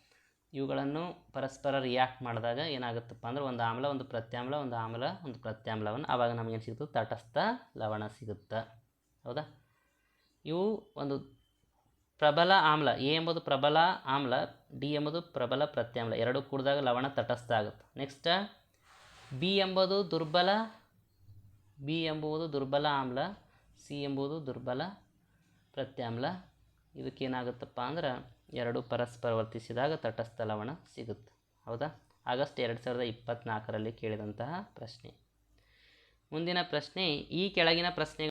[SPEAKER 1] ಇವುಗಳನ್ನು ಪರಸ್ಪರ ರಿಯಾಕ್ಟ್ ಮಾಡಿದಾಗ ಏನಾಗುತ್ತಪ್ಪ ಅಂದ್ರೆ ಒಂದು ಆಮ್ಲ, ಒಂದು ಪ್ರತ್ಯಾಮ್ಲ, ಒಂದು ಆಮ್ಲ, ಒಂದು ಪ್ರತ್ಯಾಮ್ಲವನ್ನು ಆವಾಗ ನಮಗೇನು ಸಿಗುತ್ತೆ ತಟಸ್ಥ ಲವಣ ಸಿಗುತ್ತೆ. ಹೌದಾ? ಇವು ಒಂದು ಪ್ರಬಲ ಆಮ್ಲ, ಎ ಎಂಬುದು ಪ್ರಬಲ ಆಮ್ಲ, ಡಿ ಎಂಬುದು ಪ್ರಬಲ ಪ್ರತ್ಯಾಮ್ಲ, ಎರಡು ಕೂಡಿದಾಗ ಲವಣ ತಟಸ್ಥ ಆಗುತ್ತೆ. ನೆಕ್ಸ್ಟ್ ಬಿ ಎಂಬುದು ದುರ್ಬಲ ಬಿ ಎಂಬುದು ದುರ್ಬಲ ಆಮ್ಲ ಸಿ ಎಂಬುದು ದುರ್ಬಲ ಪ್ರತ್ಯಾಮ್ಲ. ಇದಕ್ಕೇನಾಗುತ್ತಪ್ಪ ಅಂದ್ರೆ ಎರಡು ಪರಸ್ಪರ ವರ್ತಿಸಿದಾಗ ತಟಸ್ಥ ಲವಣ ಸಿಗುತ್ತೆ. ಹೌದಾ? ಆಗಸ್ಟ್ ಎರಡು ಸಾವಿರದ ಇಪ್ಪತ್ತ್ನಾಲ್ಕರಲ್ಲಿ ಕೇಳಿದಂತಹ ಪ್ರಶ್ನೆ. ಮುಂದಿನ ಪ್ರಶ್ನೆ, ಈ ಕೆಳಗಿನ ಪ್ರಶ್ನೆ